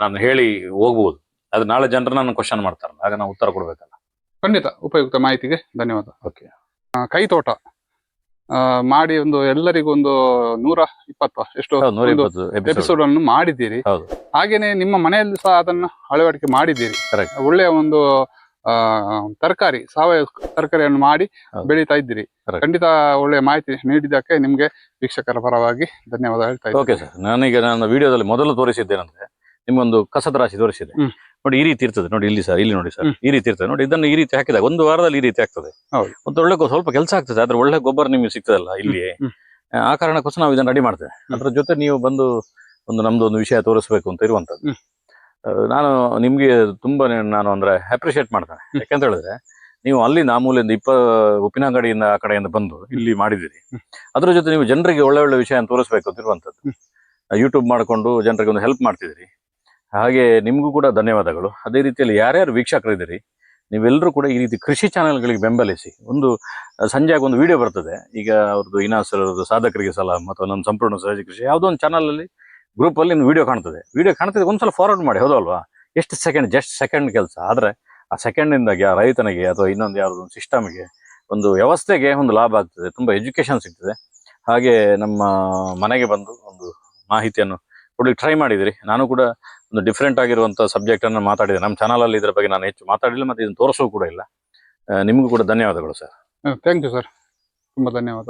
S2: ನಾನು ಹೇಳಿ ಹೋಗ್ಬೋದು. ಅದು ನಾಳೆ ಜನರು ನನ್ನ ಕ್ವಶನ್ ಮಾಡ್ತಾರಲ್ಲ ಆಗ ನಾವು ಉತ್ತರ ಕೊಡ್ಬೇಕಲ್ಲ.
S1: ಖಂಡಿತ. ಉಪಯುಕ್ತ ಮಾಹಿತಿಗೆ ಧನ್ಯವಾದ.
S2: ಓಕೆ.
S1: ಕೈ ತೋಟ. ಮಾಡಿ ಒಂದು ಎಲ್ಲರಿಗೂ ಒಂದು ನೂರ ಇಪ್ಪತ್ತು ಎಷ್ಟು
S2: ಎಪಿಸೋಡ್
S1: ಅನ್ನು ಮಾಡಿದ್ದೀರಿ. ಹಾಗೇನೆ ನಿಮ್ಮ ಮನೆಯಲ್ಲಿ ಸಹ ಅದನ್ನ ಅಳವಡಿಕೆ ಮಾಡಿದ್ದೀರಿ. ಒಳ್ಳೆಯ ಒಂದು ತರಕಾರಿ ಸಾವಯವ ತರಕಾರಿಯನ್ನು ಮಾಡಿ. ಬೆಳೀತಾ ಇದ್ದೀರಿ ಖಂಡಿತ ಒಳ್ಳೆಯ ಮಾಹಿತಿ ನೀಡಿದ್ದಕ್ಕೆ ನಿಮ್ಗೆ ವೀಕ್ಷಕರ ಪರವಾಗಿ ಧನ್ಯವಾದ ಹೇಳ್ತಾ ಇದ್ದೀನಿ
S2: ಓಕೆ ಸರ್ ನಾನೀಗ ನಾನು ವಿಡಿಯೋದಲ್ಲಿ ಮೊದಲು ತೋರಿಸಿದ್ದೇನೆಂದ್ರೆ ನಿಮ್ಗೊಂದು ಕಸದ ರಾಶಿ ತೋರಿಸಿದೆ. ನೋಡಿ ಈ ರೀತಿ ಇರ್ತದೆ. ನೋಡಿ ಇಲ್ಲಿ ಸರ್ ಇಲ್ಲಿ ನೋಡಿ ಸರ್. ಈ ರೀತಿ ಇರ್ತದೆ. ನೋಡಿ ಇದನ್ನು ಈ ರೀತಿ ಹಾಕಿದಾಗ ಒಂದು ವಾರದಲ್ಲಿ ಈ ರೀತಿ ಆಗ್ತದೆ. ಒಂದು ಒಳ್ಳೆ ಸ್ವಲ್ಪ ಕೆಲಸ ಆಗ್ತದೆ. ಆದ್ರೆ ಒಳ್ಳೆ ಗೊಬ್ಬರ ನಿಮಗೆ ಸಿಗ್ತದಲ್ಲ
S1: ಇಲ್ಲಿ
S2: ಆ ಕಾರಣಕ್ಕೋಸ್ಕರ ನಾವು ಇದನ್ನ ರೆಡಿ ಮಾಡ್ತೇವೆ. ಅದ್ರ ಜೊತೆ ನೀವು ಬಂದು ಒಂದು ನಮ್ದು ಒಂದು ವಿಷಯ ತೋರಿಸ್ಬೇಕು ಅಂತ ಇರುವಂತದ್ದು. ನಾನು ನಿಮ್ಗೆ ತುಂಬಾ ನಾನು ಅಂದ್ರೆ ಅಪ್ರಿಶಿಯೇಟ್ ಮಾಡ್ತೇನೆ. ಯಾಕಂತ ಹೇಳಿದ್ರೆ ನೀವು ಅಲ್ಲಿ ನಾಮೂಲಿಂದ ಇಪ್ಪ ಉಪ್ಪಿನಂಗಡಿಯಿಂದ ಆ ಕಡೆಯಿಂದ ಬಂದು ಇಲ್ಲಿ ಮಾಡಿದಿರಿ. ಅದ್ರ ಜೊತೆ ನೀವು ಜನರಿಗೆ ಒಳ್ಳೆ ಒಳ್ಳೆ ವಿಷಯ ತೋರಿಸ್ಬೇಕು ಅಂತ ಇರುವಂತದ್ದು. ಯೂಟ್ಯೂಬ್ ಮಾಡಿಕೊಂಡು ಜನರಿಗೆ ಒಂದು ಹೆಲ್ಪ್ ಮಾಡ್ತಿದ್ದೀರಿ. ಹಾಗೆ ನಿಮಗೂ ಕೂಡ ಧನ್ಯವಾದಗಳು. ಅದೇ ರೀತಿಯಲ್ಲಿ ಯಾರ್ಯಾರು ವೀಕ್ಷಕರಿದ್ದೀರಿ ನೀವೆಲ್ಲರೂ ಕೂಡ ಈ ರೀತಿ ಕೃಷಿ ಚಾನೆಲ್ಗಳಿಗೆ ಬೆಂಬಲಿಸಿ ಒಂದು ಸಂಜೆಗೆ ಒಂದು ವಿಡಿಯೋ ಬರ್ತದೆ. ಈಗ ಅವ್ರದ್ದು ಇನಾಸರದ್ದು ಸಾಧಕರಿಗೆ ಸಲಾಮ್ ಅಥವಾ ನಮ್ಮ ಸಂಪೂರ್ಣ ಸಹಜ ಕೃಷಿ, ಯಾವುದೋ ಒಂದು ಚಾನಲಲ್ಲಿ ಗ್ರೂಪಲ್ಲಿ ಗ್ರೂಪ್ ಅಲ್ಲಿ ವಿಡಿಯೋ ಕಾಣ್ತದೆ. ವಿಡಿಯೋ ಕಾಣ್ತದೆ ಒಂದ್ಸಲ ಫಾರ್ವರ್ಡ್ ಮಾಡಿ, ಹೌದಲ್ವಾ? ಎಷ್ಟು ಸೆಕೆಂಡ್ ಜಸ್ಟ್ ಸೆಕೆಂಡ್ ಕೆಲಸ. ಆದರೆ ಆ ಸೆಕೆಂಡಿಂದಾಗಿ ಆ ರೈತನಿಗೆ ಅಥವಾ ಇನ್ನೊಂದು ಯಾವುದೋ ಒಂದು ಸಿಸ್ಟಮ್ಗೆ ಒಂದು ವ್ಯವಸ್ಥೆಗೆ ಒಂದು ಲಾಭ ಆಗ್ತದೆ. ತುಂಬಾ ಎಜುಕೇಶನ್ ಸಿಗ್ತದೆ. ಹಾಗೆ ನಮ್ಮ ಮನೆಗೆ ಬಂದು ಒಂದು ಮಾಹಿತಿಯನ್ನು ಕೊಡಲಿಕ್ಕೆ ಟ್ರೈ ಮಾಡಿದಿರಿ. ನಾನು ಕೂಡ ಒಂದು ಡಿಫ್ರೆಂಟ್ ಆಗಿರುವಂತ ಸಬ್ಜೆಕ್ಟ್ ಅನ್ನು ಮಾತಾಡಿದೆ. ನಮ್ಮ ಚಾನಲ್ ಅಲ್ಲಿ ಇದ್ರ ಬಗ್ಗೆ ನಾನು ಹೆಚ್ಚು ಮಾತಾಡಿಲ್ಲ, ಮತ್ತೆ ಇದನ್ನು ತೋರಿಸೋ ಕೂಡ ಇಲ್ಲ. ನಿಮಗೂ ಕೂಡ ಧನ್ಯವಾದಗಳು ಸರ್.
S1: ಥ್ಯಾಂಕ್ ಯು ಸರ್ ತುಂಬಾ ಧನ್ಯವಾದ.